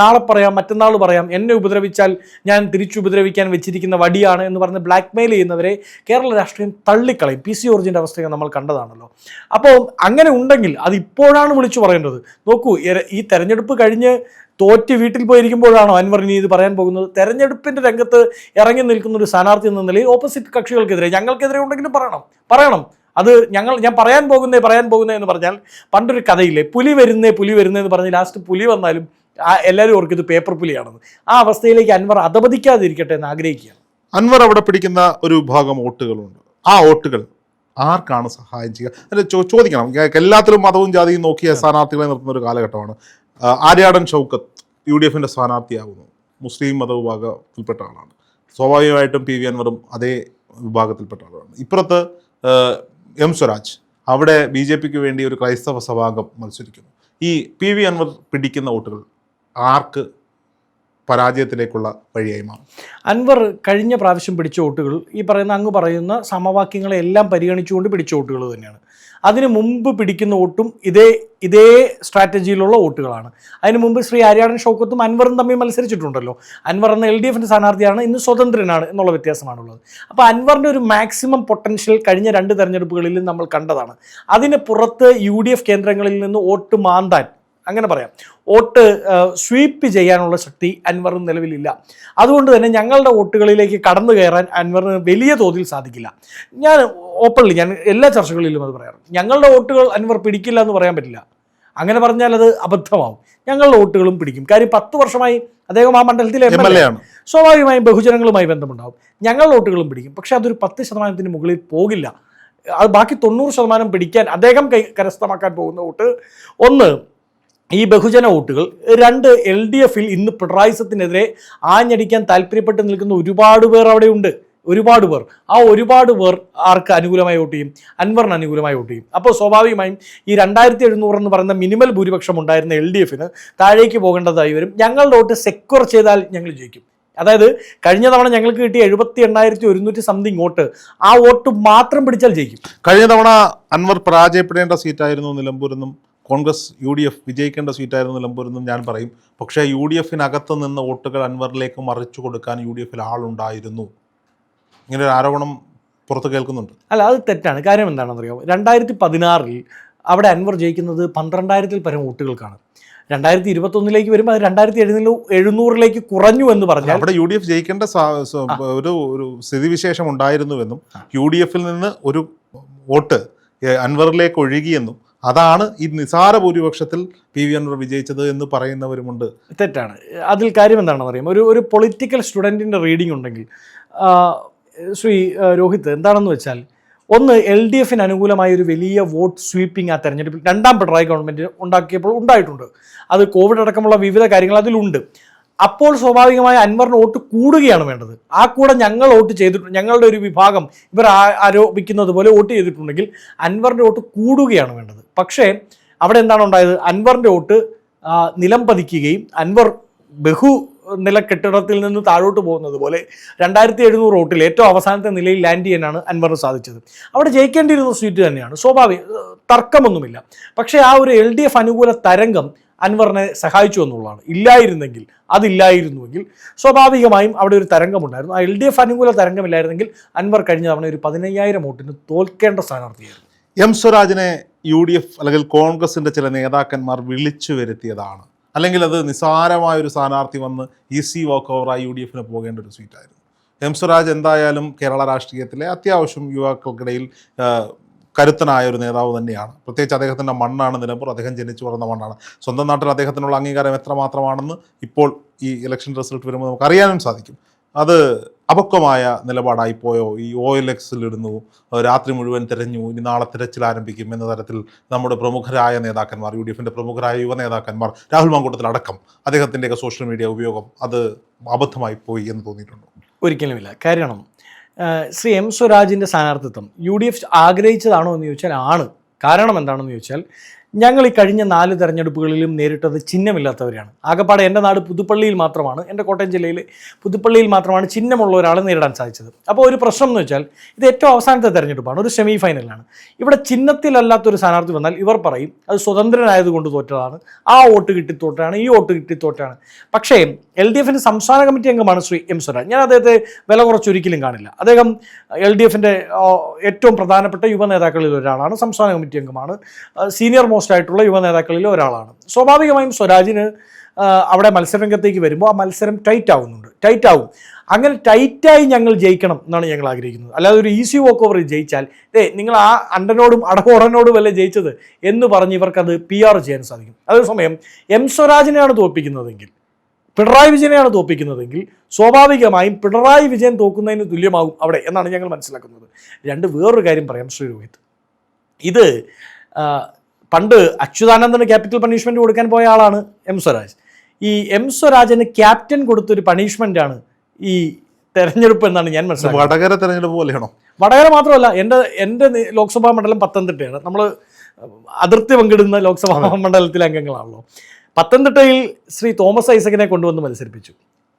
നാളെ പറയാം മറ്റന്നാൾ പറയാം. എന്നെ ഉപദ്രവിച്ചാൽ ഞാൻ തിരിച്ചുപദ്രവിക്കാൻ വെച്ചിരിക്കുന്ന വടിയാണ് എന്ന് പറഞ്ഞ് ബ്ലാക്ക് മെയിൽ ചെയ്യുന്നവരെ കേരള രാഷ്ട്രീയം തള്ളിക്കളയും. പി സി ജോർജിന്റെ അവസ്ഥയൊക്കെ നമ്മൾ കണ്ടതാണല്ലോ. അപ്പോൾ അങ്ങനെ ഉണ്ടെങ്കിൽ അത് ഇപ്പോഴാണ് വിളിച്ചു പറയേണ്ടത്. നോക്കൂ ഈ തെരഞ്ഞെടുപ്പ് കഴിഞ്ഞ് തോറ്റ് വീട്ടിൽ പോയിരിക്കുമ്പോഴാണോ അൻവർ ഇനി ഇത് പറയാൻ പോകുന്നത്? തെരഞ്ഞെടുപ്പിന്റെ രംഗത്ത് ഇറങ്ങി നിൽക്കുന്ന ഒരു സ്ഥാനാർത്ഥി എന്ന നിലയിൽ ഓപ്പോസിറ്റ് കക്ഷികൾക്കെതിരെ ഞങ്ങൾക്കെതിരെ ഉണ്ടെങ്കിലും പറയണം. പറയണം. അത് ഞങ്ങൾ ഞാൻ പറയാൻ പോകുന്നേ പറയാൻ പോകുന്നേ എന്ന് പറഞ്ഞാൽ പണ്ടൊരു കഥയില്ലേ പുലി വരുന്നേ പുലി വരുന്നേ എന്ന് പറഞ്ഞ് ലാസ്റ്റ് പുലി വന്നാലും ആ എല്ലാവരും ഓർക്കും ഇത് പേപ്പർ പുലിയാണെന്ന്. ആ അവസ്ഥയിലേക്ക് അൻവർ അധപതിക്കാതിരിക്കട്ടെ എന്ന് ആഗ്രഹിക്കുകയാണ്. അൻവർ അവിടെ പിടിക്കുന്ന ഒരു വിഭാഗം വോട്ടുകളുണ്ട്. ആ വോട്ടുകൾ ആർക്കാണ് സഹായം ചെയ്യുക? അല്ല ചോ- ചോദിക്കണം. എല്ലാത്തിലും മതവും ജാതിയും നോക്കിയ സ്ഥാനാർത്ഥികളെ നിർത്തുന്ന ഒരു കാലഘട്ടമാണ്. ആര്യാടൻ ഷൗക്കത്ത് യു ഡി എഫിന്റെ സ്ഥാനാർത്ഥിയാകുന്നു. മുസ്ലിം മതവിഭാഗത്തിൽപ്പെട്ട ആളാണ്. സ്വാഭാവികമായിട്ടും പി വി അൻവറും അതേ വിഭാഗത്തിൽപ്പെട്ട ആളാണ്. ഇപ്പുറത്ത് എം സ്വരാജ് അവിടെ ബി ജെ പിക്ക് വേണ്ടി ഒരു ക്രൈസ്തവ സഭാംഗം മത്സരിക്കുന്നു. ഈ പി വി അൻവർ പിടിക്കുന്ന വോട്ടുകൾ ആർക്ക് പരാജയത്തിലേക്കുള്ള വഴിയായി മാറും? അൻവർ കഴിഞ്ഞ പ്രാവശ്യം പിടിച്ച വോട്ടുകൾ ഈ പറയുന്ന അങ്ങ് പറയുന്ന സമവാക്യങ്ങളെല്ലാം പരിഗണിച്ചുകൊണ്ട് പിടിച്ച വോട്ടുകൾ തന്നെയാണ്. അതിന് മുമ്പ് പിടിക്കുന്ന വോട്ടും ഇതേ ഇതേ സ്ട്രാറ്റജിയിലുള്ള വോട്ടുകളാണ്. അതിന് മുമ്പ് ശ്രീ ആര്യാടൻ ഷൗക്കത്തും അൻവറും തമ്മിൽ മത്സരിച്ചിട്ടുണ്ടല്ലോ. അൻവർ എന്ന എൽ ഡി എഫിന്റെ സ്ഥാനാർത്ഥിയാണ് ഇന്ന് സ്വതന്ത്രനാണ് എന്നുള്ള വ്യത്യാസമാണുള്ളത്. അപ്പോൾ അൻവറിന്റെ ഒരു മാക്സിമം പൊട്ടൻഷ്യൽ കഴിഞ്ഞ രണ്ട് തെരഞ്ഞെടുപ്പുകളിലും നമ്മൾ കണ്ടതാണ്. അതിന് പുറത്ത് യു കേന്ദ്രങ്ങളിൽ നിന്ന് വോട്ട് മാന്താൻ അങ്ങനെ പറയാം. വോട്ട് സ്വീപ്പ് ചെയ്യാനുള്ള ശക്തി അൻവറിന് നിലവിലില്ല. അതുകൊണ്ട് തന്നെ ഞങ്ങളുടെ വോട്ടുകളിലേക്ക് കടന്നു കയറാൻ അൻവറിന് വലിയ തോതിൽ സാധിക്കില്ല. ഞാൻ ഓപ്പൺലി ഞാൻ എല്ലാ ചർച്ചകളിലും അത് പറയാറ് ഞങ്ങളുടെ വോട്ടുകൾ അൻവർ പിടിക്കില്ല എന്ന് പറയാൻ പറ്റില്ല. അങ്ങനെ പറഞ്ഞാൽ അത് അബദ്ധമാവും. ഞങ്ങളുടെ വോട്ടുകളും പിടിക്കും. കാര്യം പത്ത് വർഷമായി അദ്ദേഹം ആ മണ്ഡലത്തിലെ എം എൽ എ ആണ്. സ്വാഭാവികമായും ബഹുജനങ്ങളുമായി ബന്ധമുണ്ടാവും. ഞങ്ങളുടെ വോട്ടുകളും പിടിക്കും. പക്ഷെ അതൊരു പത്ത് ശതമാനത്തിന് മുകളിൽ പോകില്ല. അത് ബാക്കി തൊണ്ണൂറ് ശതമാനം പിടിക്കാൻ അദ്ദേഹം കൈ കരസ്ഥമാക്കാൻ പോകുന്ന വോട്ട്. ഒന്ന് ഈ ബഹുജന വോട്ടുകൾ രണ്ട് എൽ ഡി എഫിൽ ഇന്ന് പിണറായിസത്തിനെതിരെ ആഞ്ഞടിക്കാൻ താല്പര്യപ്പെട്ട് നിൽക്കുന്ന ഒരുപാട് പേർ അവിടെയുണ്ട്. ഒരുപാട് പേർ. ആ ഒരുപാട് പേർ ആർക്ക് അനുകൂലമായി വോട്ട് ചെയ്യും? അൻവറിന് അനുകൂലമായി വോട്ട് ചെയ്യും. അപ്പോൾ സ്വാഭാവികമായും ഈ രണ്ടായിരത്തി എഴുന്നൂറ് എന്ന് പറയുന്ന മിനിമൽ ഭൂരിപക്ഷം ഉണ്ടായിരുന്ന എൽ ഡി എഫിന് താഴേക്ക് പോകേണ്ടതായി വരും. ഞങ്ങളുടെ വോട്ട് സെക്യൂർ ചെയ്താൽ ഞങ്ങൾ ജയിക്കും. അതായത് കഴിഞ്ഞ തവണ ഞങ്ങൾക്ക് കിട്ടിയ എഴുപത്തി എണ്ണായിരത്തി ഒരുന്നൂറ്റി സംതിങ് വോട്ട് ആ വോട്ട് മാത്രം പിടിച്ചാൽ ജയിക്കും. കഴിഞ്ഞ തവണ അൻവർ പരാജയപ്പെടേണ്ട സീറ്റായിരുന്നു നിലമ്പൂരെന്നും കോൺഗ്രസ് യു ഡി എഫ് വിജയിക്കേണ്ട സീറ്റായിരുന്നു നിലമ്പൂരെന്നും ഞാൻ പറയും. പക്ഷേ യു ഡി എഫിനകത്ത് നിന്ന് വോട്ടുകൾ അൻവറിലേക്ക് മറിച്ചു കൊടുക്കാൻ യു ഡി എഫിൽ ആളുണ്ടായിരുന്നു. ഇങ്ങനെ ഒരു ആരോപണം പുറത്ത് കേൾക്കുന്നുണ്ട്. അല്ല അത് തെറ്റാണ്. കാര്യം എന്താണെന്ന് അറിയാം രണ്ടായിരത്തി പതിനാറിൽ അവിടെ അൻവർ ജയിക്കുന്നത് പന്ത്രണ്ടായിരത്തിൽ പരം വോട്ടുകൾക്കാണ്. രണ്ടായിരത്തി ഇരുപത്തൊന്നിലേക്ക് വരുമ്പോൾ അത് രണ്ടായിരത്തി എഴുന്നൂ എഴുന്നൂറിലേക്ക് കുറഞ്ഞു എന്ന് പറഞ്ഞു അവിടെ യു ഡി എഫ് ജയിക്കേണ്ട ഒരു ഒരു സ്ഥിതിവിശേഷം ഉണ്ടായിരുന്നുവെന്നും യു ഡി എഫിൽ നിന്ന് ഒരു വോട്ട് അൻവറിലേക്ക് ഒഴുകിയെന്നും അതാണ് ഈ നിസാര ഭൂരിപക്ഷത്തിൽ പി വി അൻവർ വിജയിച്ചത് എന്ന് പറയുന്നവരുമുണ്ട്. തെറ്റാണ്. അതിൽ കാര്യം എന്താണെന്ന് അറിയാം ഒരു ഒരു പൊളിറ്റിക്കൽ സ്റ്റുഡന്റിന്റെ റീഡിംഗ് ഉണ്ടെങ്കിൽ ശ്രീ രോഹിത് എന്താണെന്ന് വെച്ചാൽ ഒന്ന് എൽ ഡി എഫിന് അനുകൂലമായ ഒരു വലിയ വോട്ട് സ്വീപ്പിംഗ് ആ തെരഞ്ഞെടുപ്പിൽ രണ്ടാം പിണറായി ഗവൺമെന്റ് ഉണ്ടാക്കിയപ്പോൾ ഉണ്ടായിട്ടുണ്ട്. അത് കോവിഡ് അടക്കമുള്ള വിവിധ കാര്യങ്ങൾ അതിലുണ്ട്. അപ്പോൾ സ്വാഭാവികമായി അൻവറിന് വോട്ട് കൂടുകയാണ് വേണ്ടത്. ആ കൂടെ ഞങ്ങൾ വോട്ട് ചെയ്തിട്ടുണ്ട് ഞങ്ങളുടെ ഒരു വിഭാഗം ഇവർ ആരോപിക്കുന്നത് പോലെ വോട്ട് ചെയ്തിട്ടുണ്ടെങ്കിൽ അൻവറിന്റെ വോട്ട് കൂടുകയാണ് വേണ്ടത്. പക്ഷേ അവിടെ എന്താണ് ഉണ്ടായത്? അൻവറിന്റെ വോട്ട് നിലം പതിക്കുകയും അൻവർ ബഹു നില കെട്ടിടത്തിൽ നിന്ന് താഴോട്ട് പോകുന്നത് പോലെ രണ്ടായിരത്തി എഴുന്നൂറ് വോട്ടിൽ ഏറ്റവും അവസാനത്തെ നിലയിൽ ലാൻഡ് ചെയ്യാനാണ് അൻവറിന് സാധിച്ചത്. അവിടെ ജയിക്കേണ്ടിയിരുന്ന സീറ്റ് തന്നെയാണ്. സ്വാഭാവിക തർക്കമൊന്നുമില്ല. പക്ഷേ ആ ഒരു എൽ ഡി എഫ് അനുകൂല തരംഗം അൻവറിനെ സഹായിച്ചു എന്നുള്ളതാണ്. ഇല്ലായിരുന്നെങ്കിൽ അതില്ലായിരുന്നുവെങ്കിൽ സ്വാഭാവികമായും അവിടെ ഒരു തരംഗമുണ്ടായിരുന്നു. ആ എൽ ഡി എഫ് അനുകൂല തരംഗമില്ലായിരുന്നെങ്കിൽ അൻവർ കഴിഞ്ഞ തവണ ഒരു പതിനയ്യായിരം വോട്ടിന് തോൽക്കേണ്ട സ്ഥാനാർത്ഥിയായിരുന്നു. എം സ്വരാജിനെ യു ഡി എഫ് അല്ലെങ്കിൽ കോൺഗ്രസിന്റെ ചില നേതാക്കന്മാർ വിളിച്ചു വരുത്തിയതാണ്. അല്ലെങ്കിൽ അത് നിസ്സാരമായ ഒരു സ്ഥാനാർത്ഥി വന്ന് ഈസി വാക്ക് ഓവറായി യു ഡി എഫിന് പോകേണ്ട ഒരു സീറ്റായിരുന്നു. എം സ്വരാജ് എന്തായാലും കേരള രാഷ്ട്രീയത്തിലെ അത്യാവശ്യം യുവാക്കൾക്കിടയിൽ കരുത്തനായ ഒരു നേതാവ് തന്നെയാണ്. പ്രത്യേകിച്ച് അദ്ദേഹത്തിന്റെ മണ്ണാണ് നിലമ്പൂർ. അദ്ദേഹം ജനിച്ചു വളർന്ന മണ്ണാണ്. സ്വന്തം നാട്ടിൽ അദ്ദേഹത്തിനുള്ള അംഗീകാരം എത്രമാത്രമാണെന്ന് ഇപ്പോൾ ഈ ഇലക്ഷൻ റിസൾട്ട് വരുമ്പോൾ നമുക്ക് അറിയാനും സാധിക്കും. അത് അപക്വമായ നിലപാടായി പോയോ? ഈ ഒ എൽ എക്സിൽ രാത്രി മുഴുവൻ തിരഞ്ഞു ഇനി നാളെ തിരച്ചിൽ ആരംഭിക്കും എന്ന തരത്തിൽ നമ്മുടെ പ്രമുഖരായ നേതാക്കന്മാർ യു ഡി എഫിന്റെ പ്രമുഖരായ യുവ നേതാക്കന്മാർ രാഹുൽ മാങ്കൂട്ടത്തിൽ അടക്കം അദ്ദേഹത്തിന്റെയൊക്കെ സോഷ്യൽ മീഡിയ ഉപയോഗം അത് അബദ്ധമായി പോയി എന്ന് തോന്നിയിട്ടുണ്ടോ. ഒരിക്കലുമില്ല. കാരണം ശ്രീ എം സ്വരാജിന്റെ സ്ഥാനാർത്ഥിത്വം യു ഡി എഫ് ആഗ്രഹിച്ചതാണോ എന്ന് ചോദിച്ചാൽ ആണ്. കാരണം എന്താണെന്ന് ചോദിച്ചാൽ ഞങ്ങൾ ഈ കഴിഞ്ഞ നാല് തെരഞ്ഞെടുപ്പുകളിലും നേരിട്ടത് ചിഹ്നമില്ലാത്തവരാണ്. ആകപ്പാടെ എന്റെ നാട് പുതുപ്പള്ളിയിൽ മാത്രമാണ് എന്റെ കോട്ടയം ജില്ലയിൽ പുതുപ്പള്ളിയിൽ മാത്രമാണ് ചിഹ്നമുള്ള ഒരാളെ നേരിടാൻ സാധിച്ചത്. അപ്പോൾ ഒരു പ്രശ്നം എന്ന് വെച്ചാൽ ഇത് ഏറ്റവും അവസാനത്തെ തെരഞ്ഞെടുപ്പാണ് ഒരു സെമി ഫൈനലാണ് ഇവിടെ ചിഹ്നത്തിലല്ലാത്തൊരു സ്ഥാനാർത്ഥി വന്നാൽ ഇവർ പറയും അത് സ്വതന്ത്രനായതുകൊണ്ട് തോറ്റതാണ് ആ വോട്ട് കിട്ടി തോറ്റാണ് ഈ വോട്ട് കിട്ടി തോറ്റാണ് പക്ഷേ എൽ ഡി എഫിന്റെ സംസ്ഥാന കമ്മിറ്റി അംഗമാണ് ശ്രീ എം സ്വരാജ് ഞാൻ അദ്ദേഹത്തെ വില കുറച്ചൊരിക്കലും കാണില്ല. അദ്ദേഹം എൽ ഡി എഫിന്റെ ഏറ്റവും പ്രധാനപ്പെട്ട യുവ നേതാക്കളിൽ ഒരാളാണ് സംസ്ഥാന കമ്മിറ്റി അംഗമാണ്. സീനിയർ മോസ്റ്റ് ആയിട്ടുള്ള യുവ നേതാക്കളിൽ ഒരാളാണ്. സ്വാഭാവികമായും സ്വരാജിന് അവിടെ മത്സരരംഗത്തേക്ക് വരുമ്പോൾ ആ മത്സരം ടൈറ്റ് ആവുന്നുണ്ട്. ടൈറ്റ് ആവും. അങ്ങനെ ടൈറ്റായി ഞങ്ങൾ ജയിക്കണം എന്നാണ് ഞങ്ങൾ ആഗ്രഹിക്കുന്നത്. അല്ലാതെ ഒരു ഈസി വോക്ക് ഓവർ ജയിച്ചാൽ ഏ നിങ്ങൾ ആ അണ്ടനോടും അടകോടനോടും അല്ലേ ജയിച്ചത് എന്ന് പറഞ്ഞ് ഇവർക്കത് പി ആർ ചെയ്യാൻ സാധിക്കും. അതേസമയം എം സ്വരാജിനെയാണ് തോൽപ്പിക്കുന്നതെങ്കിൽ പിണറായി വിജയനെയാണ് തോൽപ്പിക്കുന്നതെങ്കിൽ സ്വാഭാവികമായും പിണറായി വിജയൻ തോക്കുന്നതിന് തുല്യമാകും അവിടെ എന്നാണ് ഞങ്ങൾ മനസ്സിലാക്കുന്നത്. രണ്ട് വേറൊരു കാര്യം പറയാം ശ്രീ രോഹിത്. ഇത് പണ്ട് അച്യുതാനന്ദന് ക്യാപിറ്റൽ പണിഷ്മെന്റ് കൊടുക്കാൻ പോയ ആളാണ് എം സ്വരാജ്. ഈ എം സ്വരാജിന് ക്യാപ്റ്റൻ കൊടുത്തൊരു ആണ് ഈ തെരഞ്ഞെടുപ്പ് എന്നാണ് ഞാൻ മനസ്സിലാക്കുന്നത്. വടകര തെരഞ്ഞെടുപ്പ് പോലെയാണോ? വടകര മാത്രമല്ല എന്റെ എന്റെ ലോക്സഭാ മണ്ഡലം പത്തനംതിട്ടയാണ്. നമ്മൾ അതിർത്തി പങ്കിടുന്ന ലോക്സഭാ മണ്ഡലത്തിലെ അംഗങ്ങളാണല്ലോ. പത്തനംതിട്ടയിൽ ശ്രീ തോമസ് ഐസക്കിനെ കൊണ്ടുവന്ന് മത്സരിപ്പിച്ചു.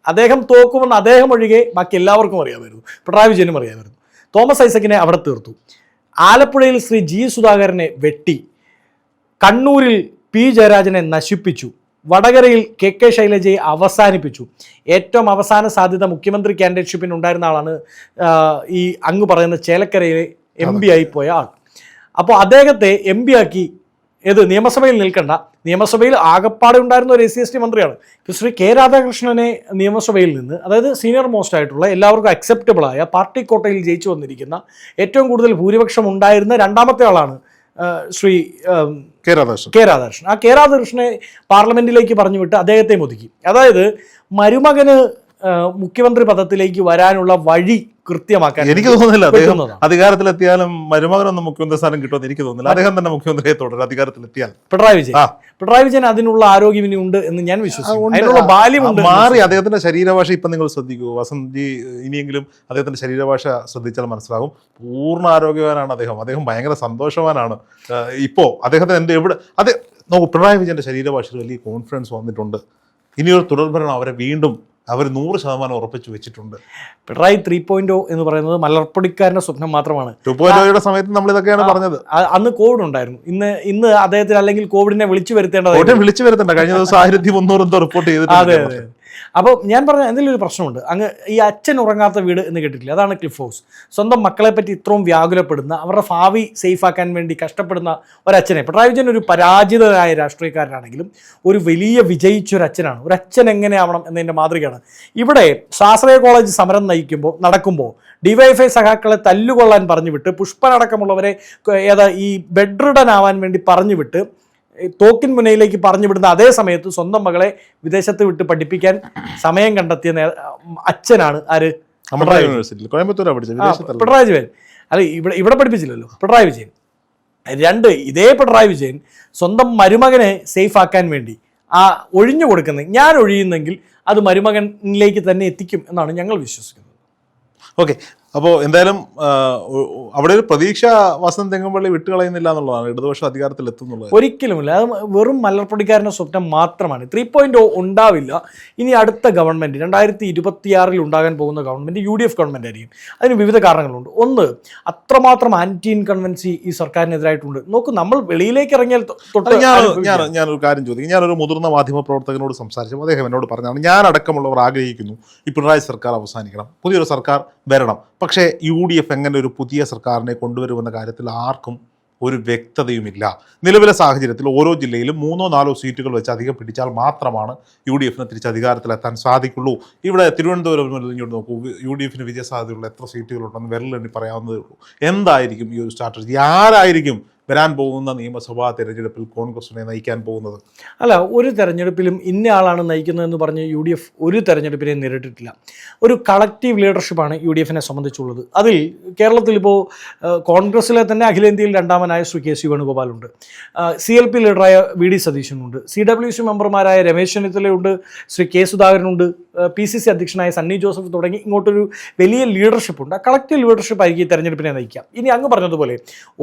അദ്ദേഹം തോക്കുമെന്ന് അദ്ദേഹം ഒഴികെ ബാക്കി എല്ലാവർക്കും അറിയാമായിരുന്നു. പിണറായി വിജയനും അറിയാമായിരുന്നു. തോമസ് ഐസക്കിനെ അവിടെ തീർത്തു. ആലപ്പുഴയിൽ ശ്രീ ജി സുധാകരനെ വെട്ടി. കണ്ണൂരിൽ പി ജയരാജനെ നശിപ്പിച്ചു. വടകരയിൽ കെ കെ ശൈലജയെ അവസാനിപ്പിച്ചു. ഏറ്റവും അവസാന സാധ്യത മുഖ്യമന്ത്രി കാൻഡിഡേറ്റ്ഷിപ്പിന് ഉണ്ടായിരുന്ന ആളാണ് ഈ അങ്ങ് പറയുന്ന ചേലക്കരയിലെ എം പി ആയി പോയ ആൾ. അപ്പോൾ അദ്ദേഹത്തെ എം പി ആക്കി ഏത്? നിയമസഭയിൽ നിൽക്കണ്ട. നിയമസഭയിൽ ആകപ്പാടെ ഉണ്ടായിരുന്ന ഒരു എസ് സി എസ് ടി മന്ത്രിയാണ്. ശ്രീ കെ രാധാകൃഷ്ണനെ നിയമസഭയിൽ നിന്ന് അതായത് സീനിയർ മോസ്റ്റ് ആയിട്ടുള്ള എല്ലാവർക്കും അക്സെപ്റ്റബിൾ ആയ പാർട്ടി കോട്ടയിൽ ജയിച്ചു വന്നിരിക്കുന്ന ഏറ്റവും കൂടുതൽ ഭൂരിപക്ഷം ഉണ്ടായിരുന്ന രണ്ടാമത്തെ ആളാണ് ശ്രീ കെ രാധാകൃഷ്ണൻ കെ രാധാകൃഷ്ണൻ ആ കെ രാധാകൃഷ്ണനെ പാർലമെന്റിലേക്ക് പറഞ്ഞു വിട്ട് അദ്ദേഹത്തെ ഒതുക്കി. അതായത് മരുമകന് മുഖ്യമന്ത്രി പദത്തിലേക്ക് വരാനുള്ള വഴി കൃത്യമാക്കാൻ എനിക്ക് തോന്നുന്നില്ല. അദ്ദേഹം. അധികാരത്തിലെത്തിയാലും മരുമകനൊന്നും മുഖ്യമന്ത്രി സ്ഥാനം കിട്ടുമെന്ന് എനിക്ക് തോന്നുന്നില്ല. അദ്ദേഹം തന്നെ മുഖ്യമന്ത്രിയെ തുടരും അധികാരത്തിലെത്തിയാൽ. പിണറായി വിജയൻ. പിണറായി വിജയൻ അതിനുള്ള ആരോഗ്യം ഇനി ഉണ്ട് എന്ന് ഞാൻ വിശ്വസിക്കുന്നു. ബാല്യമുണ്ട് മാറി അദ്ദേഹത്തിന്റെ ശരീരഭാഷ ഇപ്പം നിങ്ങൾ ശ്രദ്ധിക്കൂ. വസന്തി ഇനിയെങ്കിലും അദ്ദേഹത്തിന്റെ ശരീരഭാഷ ശ്രദ്ധിച്ചാൽ മനസ്സിലാകും. പൂർണ ആരോഗ്യവാനാണ് അദ്ദേഹം. അദ്ദേഹം ഭയങ്കര സന്തോഷവാനാണ്. ഇപ്പോ അദ്ദേഹത്തിന് എന്റെ എവിടെ അതെ നോക്കൂ പിണറായി വിജയന്റെ ശരീരഭാഷയിൽ വലിയ കോൺഫിഡൻസ് വന്നിട്ടുണ്ട്. ഇനിയൊരു തുടർഭരണം അവരെ വീണ്ടും അവർ നൂറ് ശതമാനം ഉറപ്പിച്ചു വെച്ചിട്ടുണ്ട്. പിണറായി ത്രീ പോയിന്റ് എന്ന് പറയുന്നത് മലർപ്പൊടിക്കാരന്റെ സ്വപ്നം മാത്രമാണ്. ടു പോയിന്റ് സമയത്ത് നമ്മൾ ഇതൊക്കെയാണ് പറഞ്ഞത്. അന്ന് കോവിഡ് ഉണ്ടായിരുന്നു. ഇന്ന് ഇന്ന് അദ്ദേഹത്തിന് അല്ലെങ്കിൽ കോവിഡിനെ വിളിച്ചു വരുത്തേണ്ടത് വിളിച്ചു വരുത്തേണ്ട. കഴിഞ്ഞ ദിവസം ആയിരത്തി മുന്നൂറ് റിപ്പോർട്ട് അതെ ചെയ്തിട്ടുണ്ട് അതെ. അപ്പോൾ ഞാൻ പറഞ്ഞ എന്തെങ്കിലും ഒരു പ്രശ്നമുണ്ട് അങ്ങ് ഈ അച്ഛൻ ഉറങ്ങാത്ത വീട് എന്ന് കേട്ടിട്ടില്ല? അതാണ് ക്ലിഫ് ഹൗസ് സ്വന്തം മക്കളെ പറ്റി ഇത്രയും വ്യാകുലപ്പെടുന്ന അവരുടെ ഭാവി സേഫാക്കാൻ വേണ്ടി കഷ്ടപ്പെടുന്ന ഒരച്ഛനെ. പിണറായി വിജയൻ ഒരു പരാജിതരായ രാഷ്ട്രീയക്കാരനാണെങ്കിലും ഒരു വലിയ വിജയിച്ച ഒരു അച്ഛനാണ് ഒരു അച്ഛൻ എങ്ങനെയാവണം എന്നതിന്റെ മാതൃകയാണ്. ഇവിടെ ശാസ്ത്രീയ കോളേജ് സമരം നയിക്കുമ്പോൾ നടക്കുമ്പോൾ ഡിവൈഎഫ്ഐ സഖാക്കളെ തല്ലുകൊള്ളാൻ പറഞ്ഞു വിട്ട് പുഷ്പനടക്കമുള്ളവരെ ഏതാ ഈ ബെഡ്രിഡൻ ആവാൻ വേണ്ടി പറഞ്ഞു വിട്ട് തോക്കിൻ മുനയിലേക്ക് പറഞ്ഞു വിടുന്ന അതേ സമയത്ത് സ്വന്തം മകളെ വിദേശത്ത് വിട്ട് പഠിപ്പിക്കാൻ സമയം കണ്ടെത്തിയ അച്ഛനാണ് ആര്? നമ്മുടെ യൂണിവേഴ്സിറ്റിയിൽ കോയമ്പത്തൂരാണ് പഠിച്ചത് വിദേശത്തല്ല പിണറായി വിജയൻ. അല്ല ഇവിടെ ഇവിടെ പഠിപ്പിച്ചില്ലല്ലോ പിണറായി വിജയൻ. രണ്ട് ഇതേ പിണറായി വിജയൻ സ്വന്തം മരുമകനെ സേഫ് ആക്കാൻ വേണ്ടി ആ ഒഴിഞ്ഞു കൊടുക്കുന്നത്. ഞാൻ ഒഴിയുന്നെങ്കിൽ അത് മരുമകനിലേക്ക് തന്നെ എത്തിക്കും എന്നാണ് ഞങ്ങൾ വിശ്വസിക്കുന്നത്. ഓക്കെ അപ്പോൾ എന്തായാലും അവിടെ ഒരു പ്രതീക്ഷ വസന്ത് തെങ്ങുംപള്ളി വിട്ടുകളയുന്നില്ല എന്നുള്ളതാണ്. ഇടതുപക്ഷം അധികാരത്തിൽ എത്തുന്നുള്ളത് ഒരിക്കലുമില്ല. അത് വെറും മലർപ്പൊടിക്കാരന്റെ സ്വപ്നം മാത്രമാണ്. ത്രീ പോയിന്റ് ഉണ്ടാവില്ല. ഇനി അടുത്ത ഗവൺമെന്റ് രണ്ടായിരത്തി ഇരുപത്തിയാറിൽ ഉണ്ടാകാൻ പോകുന്ന government U D F government ആയിരിക്കും. അതിന് വിവിധ കാരണങ്ങളുണ്ട്. ഒന്ന് അത്രമാത്രം ആന്റി ഇൻകൺവെൻസി ഈ സർക്കാരിനെതിരായിട്ടുണ്ട്. നോക്കൂ നമ്മൾ വെളിയിലേക്ക് ഇറങ്ങിയാൽ തൊട്ട് ഞാൻ ഞാൻ ഞാനൊരു കാര്യം ചോദിക്കും. ഞാനൊരു മുതിർന്ന മാധ്യമ പ്രവർത്തകനോട് സംസാരിച്ചു അദ്ദേഹം എന്നോട് പറഞ്ഞാണ് ഞാൻ അടക്കമുള്ളവർ ആഗ്രഹിക്കുന്നു. ഈ പിണറായി സർക്കാർ അവസാനിക്കണം. പുതിയൊരു സർക്കാർ വരണം. പക്ഷേ യു ഡി എഫ് എങ്ങനെ ഒരു പുതിയ സർക്കാരിനെ കൊണ്ടുവരുമെന്ന കാര്യത്തിൽ ആർക്കും ഒരു വ്യക്തതയുമില്ല. നിലവിലെ സാഹചര്യത്തിൽ ഓരോ ജില്ലയിലും മൂന്നോ നാലോ സീറ്റുകൾ വെച്ച് അധികം പിടിച്ചാൽ മാത്രമാണ് യു ഡി എഫിന് തിരിച്ച് അധികാരത്തിലെത്താൻ സാധിക്കുള്ളൂ. ഇവിടെ തിരുവനന്തപുരം ഇങ്ങോട്ട് നോക്കൂ യു ഡി എഫിന് വിജയസാധ്യതയുള്ള എത്ര സീറ്റുകളുണ്ടെന്ന് വിരലെണ്ണി പറയാവുന്നതേ ഉള്ളൂ. എന്തായിരിക്കും ഈ ഒരു സ്ട്രാറ്റജി? ആരായിരിക്കും വരാൻ പോകുന്ന നിയമസഭാ തെരഞ്ഞെടുപ്പിൽ കോൺഗ്രസിനെ നയിക്കാൻ പോകുന്നത്? അല്ല ഒരു തെരഞ്ഞെടുപ്പിലും ഇന്ന ആളാണ് നയിക്കുന്നതെന്ന് പറഞ്ഞ് യു ഡി എഫ് ഒരു തെരഞ്ഞെടുപ്പിനെ നേരിട്ടിട്ടില്ല. ഒരു കളക്റ്റീവ് ലീഡർഷിപ്പാണ് യു ഡി എഫിനെ സംബന്ധിച്ചുള്ളത്. അതിൽ കേരളത്തിൽ ഇപ്പോൾ കോൺഗ്രസ്സിലെ തന്നെ അഖിലേന്ത്യയിൽ രണ്ടാമനായ ശ്രീ കെ സി വേണുഗോപാലുണ്ട്. സി എൽ പി ലീഡറായ വി ഡി സതീശനുണ്ട്. സി ഡബ്ല്യു സി മെമ്പർമാരായ രമേശ് ചെന്നിത്തലയുണ്ട് ശ്രീ കെ സുധാകരനുണ്ട് പി സി സി അധ്യക്ഷനായ സണ്ണി ജോസഫ് തുടങ്ങി ഇങ്ങോട്ടൊരു വലിയ ലീഡർഷിപ്പ് ഉണ്ട്. ആ കളക്റ്റീവ് ലീഡർഷിപ്പ് ആയിരിക്കും ഈ തെരഞ്ഞെടുപ്പിനെ നയിക്കാം ഇനി അങ്ങ് പറഞ്ഞതുപോലെ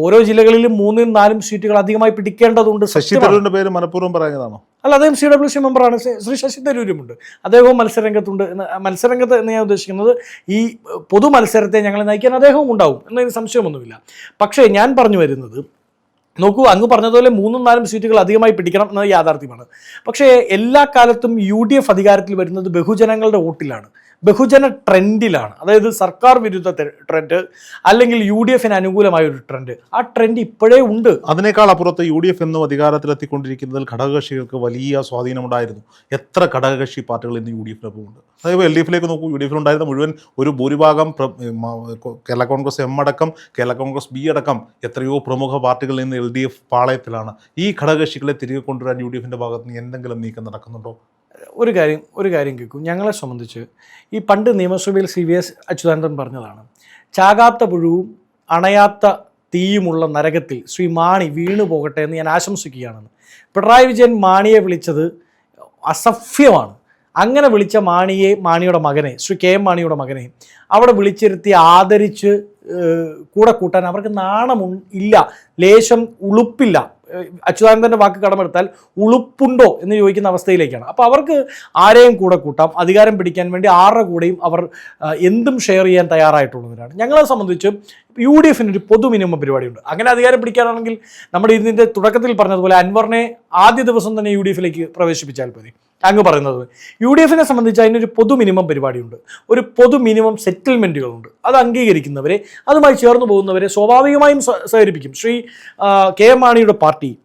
ഓരോ ജില്ലകളിലും മൂന്നും നാലും സീറ്റുകൾ അധികമായി പിടിക്കേണ്ടതുണ്ട് ശശി തരൂരിന്റെ പേര് മനഃപൂർവം പറയുന്നതാണോ അല്ല അദ്ദേഹം സി ഡബ്ല്യു സി മെമ്പറാണ് ശ്രീ- ശശി തരൂരുമുണ്ട്. അദ്ദേഹവും മത്സരരംഗത്തുണ്ട്. എന്ന് മത്സരരംഗത്ത് എന്ന് ഞാൻ ഉദ്ദേശിക്കുന്നത് ഈ പൊതു മത്സരത്തെ ഞങ്ങളെ നയിക്കാൻ അദ്ദേഹവും ഉണ്ടാവും എന്നതിന് സംശയമൊന്നുമില്ല. പക്ഷേ ഞാൻ പറഞ്ഞു വരുന്നത് നോക്കൂ അങ്ങ് പറഞ്ഞതുപോലെ മൂന്നും നാലും സീറ്റുകൾ അധികമായി പിടിക്കണം എന്നത് യാഥാർത്ഥ്യമാണ്. പക്ഷേ എല്ലാ കാലത്തും യു ഡി എഫ് അധികാരത്തിൽ വരുന്നത് ബഹുജനങ്ങളുടെ വോട്ടിലാണ്. ബഹുജന ട്രെൻഡിലാണ്. അതായത് സർക്കാർ വിരുദ്ധ ട്രെൻഡ് അല്ലെങ്കിൽ യു ഡി എഫിന് അനുകൂലമായ ഒരു ട്രെൻഡ് ആ ട്രെൻഡ് ഇപ്പോഴേ ഉണ്ട്. അതിനേക്കാൾ അപ്പുറത്ത് യു ഡി എഫ് എന്നും അധികാരത്തിലെത്തിക്കൊണ്ടിരിക്കുന്നതിൽ ഘടകകക്ഷികൾക്ക് വലിയ സ്വാധീനമുണ്ടായിരുന്നു. എത്ര ഘടകകക്ഷി പാർട്ടികൾ ഇന്ന് യു ഡി എഫിനൊപ്പം ഉണ്ട് അതായത് എൽ ഡി എഫിലേക്ക് നോക്കൂ യു ഡി എഫിലുണ്ടായിരുന്ന മുഴുവൻ ഒരു ഭൂരിഭാഗം കേരള കോൺഗ്രസ് എം അടക്കം കേരള കോൺഗ്രസ് ബി അടക്കം എത്രയോ പ്രമുഖ പാർട്ടികൾ ഇന്ന് എൽ ഡി എഫ് പാളയത്തിലാണ്. ഈ ഘടകകക്ഷികളെ തിരികെ കൊണ്ടുവരാൻ യു ഡി എഫിന്റെ ഭാഗത്ത് നിന്ന് എന്തെങ്കിലും നീക്കം നടക്കുന്നുണ്ടോ? ഒരു കാര്യം ഒരു കാര്യം കേൾക്കും. ഞങ്ങളെ സംബന്ധിച്ച് ഈ പണ്ട് നിയമസഭയിൽ സി വി എസ് അച്യുതാനന്ദൻ പറഞ്ഞതാണ് ചാകാത്ത പുഴുവും അണയാത്ത തീയുമുള്ള നരകത്തിൽ ശ്രീ മാണി വീണു പോകട്ടെ എന്ന് ഞാൻ ആശംസിക്കുകയാണെന്ന്. പിണറായി വിജയൻ മാണിയെ വിളിച്ചത് അസഭ്യമാണ്. അങ്ങനെ വിളിച്ച മാണിയെ മാണിയുടെ മകനെ ശ്രീ കെ എം മാണിയുടെ മകനെ അവിടെ വിളിച്ചിരുത്തി ആദരിച്ച് കൂടെ കൂട്ടാൻ അവർക്ക് നാണമു ഇല്ല ലേശം ഉളുപ്പില്ല. അച്യുതാനന്ദന്റെ വാക്ക് കടമെടുത്താൽ ഉളുപ്പുണ്ടോ എന്ന് ചോദിക്കുന്ന അവസ്ഥയിലേക്കാണ്. അപ്പോൾ അവർക്ക് ആരെയും കൂടെ കൂട്ടാം. അധികാരം പിടിക്കാൻ വേണ്ടി ആരുടെ കൂടെയും അവർ എന്തും ഷെയർ ചെയ്യാൻ തയ്യാറായിട്ടുള്ളവരാണ്. ഞങ്ങളെ സംബന്ധിച്ച് യു ഡി എഫിന് ഒരു പൊതു മിനിമം പരിപാടിയുണ്ട്. അങ്ങനെ അധികാരം പിടിക്കാനാണെങ്കിൽ നമ്മുടെ ഇതിന്റെ തുടക്കത്തിൽ പറഞ്ഞതുപോലെ അൻവറിനെ ആദ്യ ദിവസം തന്നെ യു ഡി എഫിലേക്ക് പ്രവേശിപ്പിച്ചാൽ മതി. അങ്ങ് പറയുന്നത്. യു ഡി എഫിനെ സംബന്ധിച്ച് അതിനൊരു പൊതു മിനിമം പരിപാടിയുണ്ട്. ഒരു പൊതു മിനിമം സെറ്റിൽമെന്റുകളുണ്ട് അത് അംഗീകരിക്കുന്നവരെ അതുമായി ചേർന്ന് പോകുന്നവരെ സ്വാഭാവികമായും സഹകരിപ്പിക്കും. ശ്രീ കെ എം മാണിയുടെ പാർട്ടി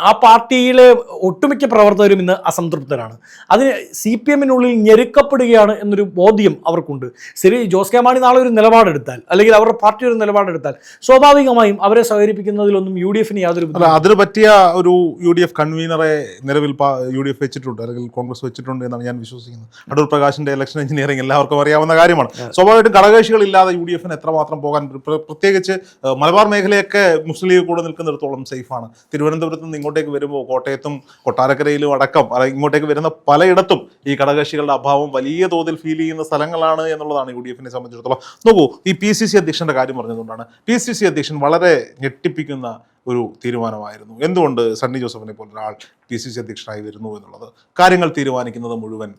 ആ പാർട്ടിയിലെ ഒട്ടുമിക്ക പ്രവർത്തകരും ഇന്ന് അസംതൃപ്തരാണ്. അതിന് സി പി എമ്മിനുള്ളിൽ ഞെരുക്കപ്പെടുകയാണ് എന്നൊരു ബോധ്യം അവർക്കുണ്ട്. ശരി ജോസ് കെ മാണി നാളെ ഒരു നിലപാടെടുത്താൽ അല്ലെങ്കിൽ അവരുടെ പാർട്ടി ഒരു നിലപാടെടുത്താൽ സ്വാഭാവികമായും അവരെ സഹകരിപ്പിക്കുന്നതിലൊന്നും യു ഡി എഫിന് യാതൊരു അതിന് പറ്റിയ ഒരു യു ഡി എഫ് കൺവീനറെ നിലവിൽ യു ഡി എഫ് വെച്ചിട്ടുണ്ട് അല്ലെങ്കിൽ കോൺഗ്രസ് വെച്ചിട്ടുണ്ട് എന്നാണ് ഞാൻ വിശ്വസിക്കുന്നത്. അടൂർ പ്രകാശിന്റെ ഇലക്ഷൻ എഞ്ചിനീയറിംഗ് എല്ലാവർക്കും അറിയാവുന്ന കാര്യമാണ്. സ്വാഭാവികമായിട്ടും ഘടകകക്ഷികളില്ലാതെ യു ഡി എഫിന് എത്രമാത്രം പോകാൻ പ്ര- പ്രത്യേകിച്ച് മലബാർ മേഖലയൊക്കെ മുസ്ലിം ലീഗ് കൂടെ നിൽക്കുന്നിടത്തോളം സേഫാണ് തിരുവനന്തപുരത്ത് നിന്ന് ഇങ്ങോട്ടേക്ക് വരുമ്പോൾ കോട്ടയത്തും കൊട്ടാരക്കരയിലും അടക്കം ഇങ്ങോട്ടേക്ക് വരുന്ന പലയിടത്തും ഈ ഘടകകക്ഷികളുടെ അഭാവം വലിയ തോതിൽ ഫീൽ ചെയ്യുന്ന സ്ഥലങ്ങളാണ് എന്നുള്ളതാണ് യു ഡി എഫിനെ സംബന്ധിച്ചിടത്തോളം. നോക്കൂ ഈ പി സി സി അധ്യക്ഷന്റെ കാര്യം പറഞ്ഞതുകൊണ്ടാണ്. പി സി സി അധ്യക്ഷൻ വളരെ ഞെട്ടിപ്പിക്കുന്ന ഒരു തീരുമാനമായിരുന്നു. എന്തുകൊണ്ട് സണ്ണി ജോസഫിനെ പോലെ ഒരാൾ പി സി സി അധ്യക്ഷനായി വരുന്നു എന്നുള്ളത്? കാര്യങ്ങൾ തീരുമാനിക്കുന്നത് മുഴുവൻ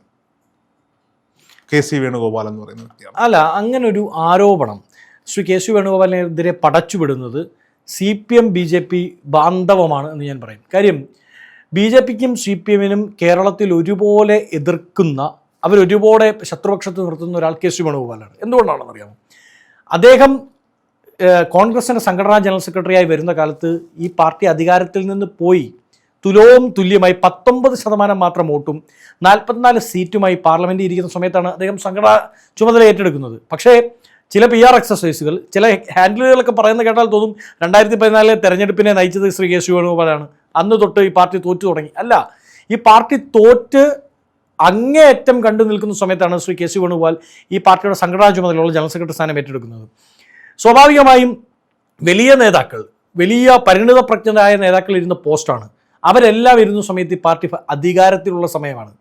കെ സി വേണുഗോപാൽ എന്ന് പറയുന്ന വ്യക്തിയാണ്. അല്ല അങ്ങനെ ഒരു ആരോപണം. ശ്രീ കെ സി വേണുഗോപാലിനെതിരെ പടച്ചുവിടുന്നത് C P M B J P ബാന്ധവമാണ് എന്ന് ഞാൻ പറയും. കാര്യം ബി ജെ പിക്കും സി പി എമ്മിനും കേരളത്തിൽ ഒരുപോലെ എതിർക്കുന്ന അവരൊരുപോലെ ശത്രുപക്ഷത്ത് നിർത്തുന്ന ഒരാൾ കെ സി വേണുഗോപാലാണ് എന്തുകൊണ്ടാണെന്ന് അറിയാമോ അദ്ദേഹം കോൺഗ്രസിന്റെ സംഘടനാ ജനറൽ സെക്രട്ടറിയായി വരുന്ന കാലത്ത് ഈ പാർട്ടി അധികാരത്തിൽ നിന്ന് പോയി. തുലവും തുല്യമായി പത്തൊമ്പത് ശതമാനം മാത്രം വോട്ടും നാൽപ്പത്തിനാല് സീറ്റുമായി പാർലമെന്റിൽ ഇരിക്കുന്ന സമയത്താണ് അദ്ദേഹം സംഘടനാ ചുമതല ഏറ്റെടുക്കുന്നത്. പക്ഷേ ചില പി ആർ എക്സസൈസുകൾ ചില ഹാൻഡിലുകളൊക്കെ പറയുന്ന കേട്ടാൽ തോന്നും രണ്ടായിരത്തി പതിനാലിലെ തെരഞ്ഞെടുപ്പിനെ നയിച്ചത് ശ്രീ കെ വേണുഗോപാലാണ് അന്ന് തൊട്ട് ഈ പാർട്ടി തോറ്റു തുടങ്ങി. അല്ല ഈ പാർട്ടി തോറ്റ് അങ്ങേയറ്റം കണ്ടു നിൽക്കുന്ന സമയത്താണ് ശ്രീ കെ സി വേണുഗോപാൽ ഈ പാർട്ടിയുടെ സംഘടനാ ചുമതലയുള്ള ജനറൽ സെക്രട്ടറി സ്ഥാനം ഏറ്റെടുക്കുന്നത്. സ്വാഭാവികമായും വലിയ നേതാക്കൾ വലിയ പരിണിത പ്രജ്ഞരായ നേതാക്കൾ ഇരുന്ന പോസ്റ്റാണ് അവരെല്ലാം ഇരുന്ന സമയത്ത് ഈ പാർട്ടി അധികാരത്തിലുള്ള സമയമാണ്.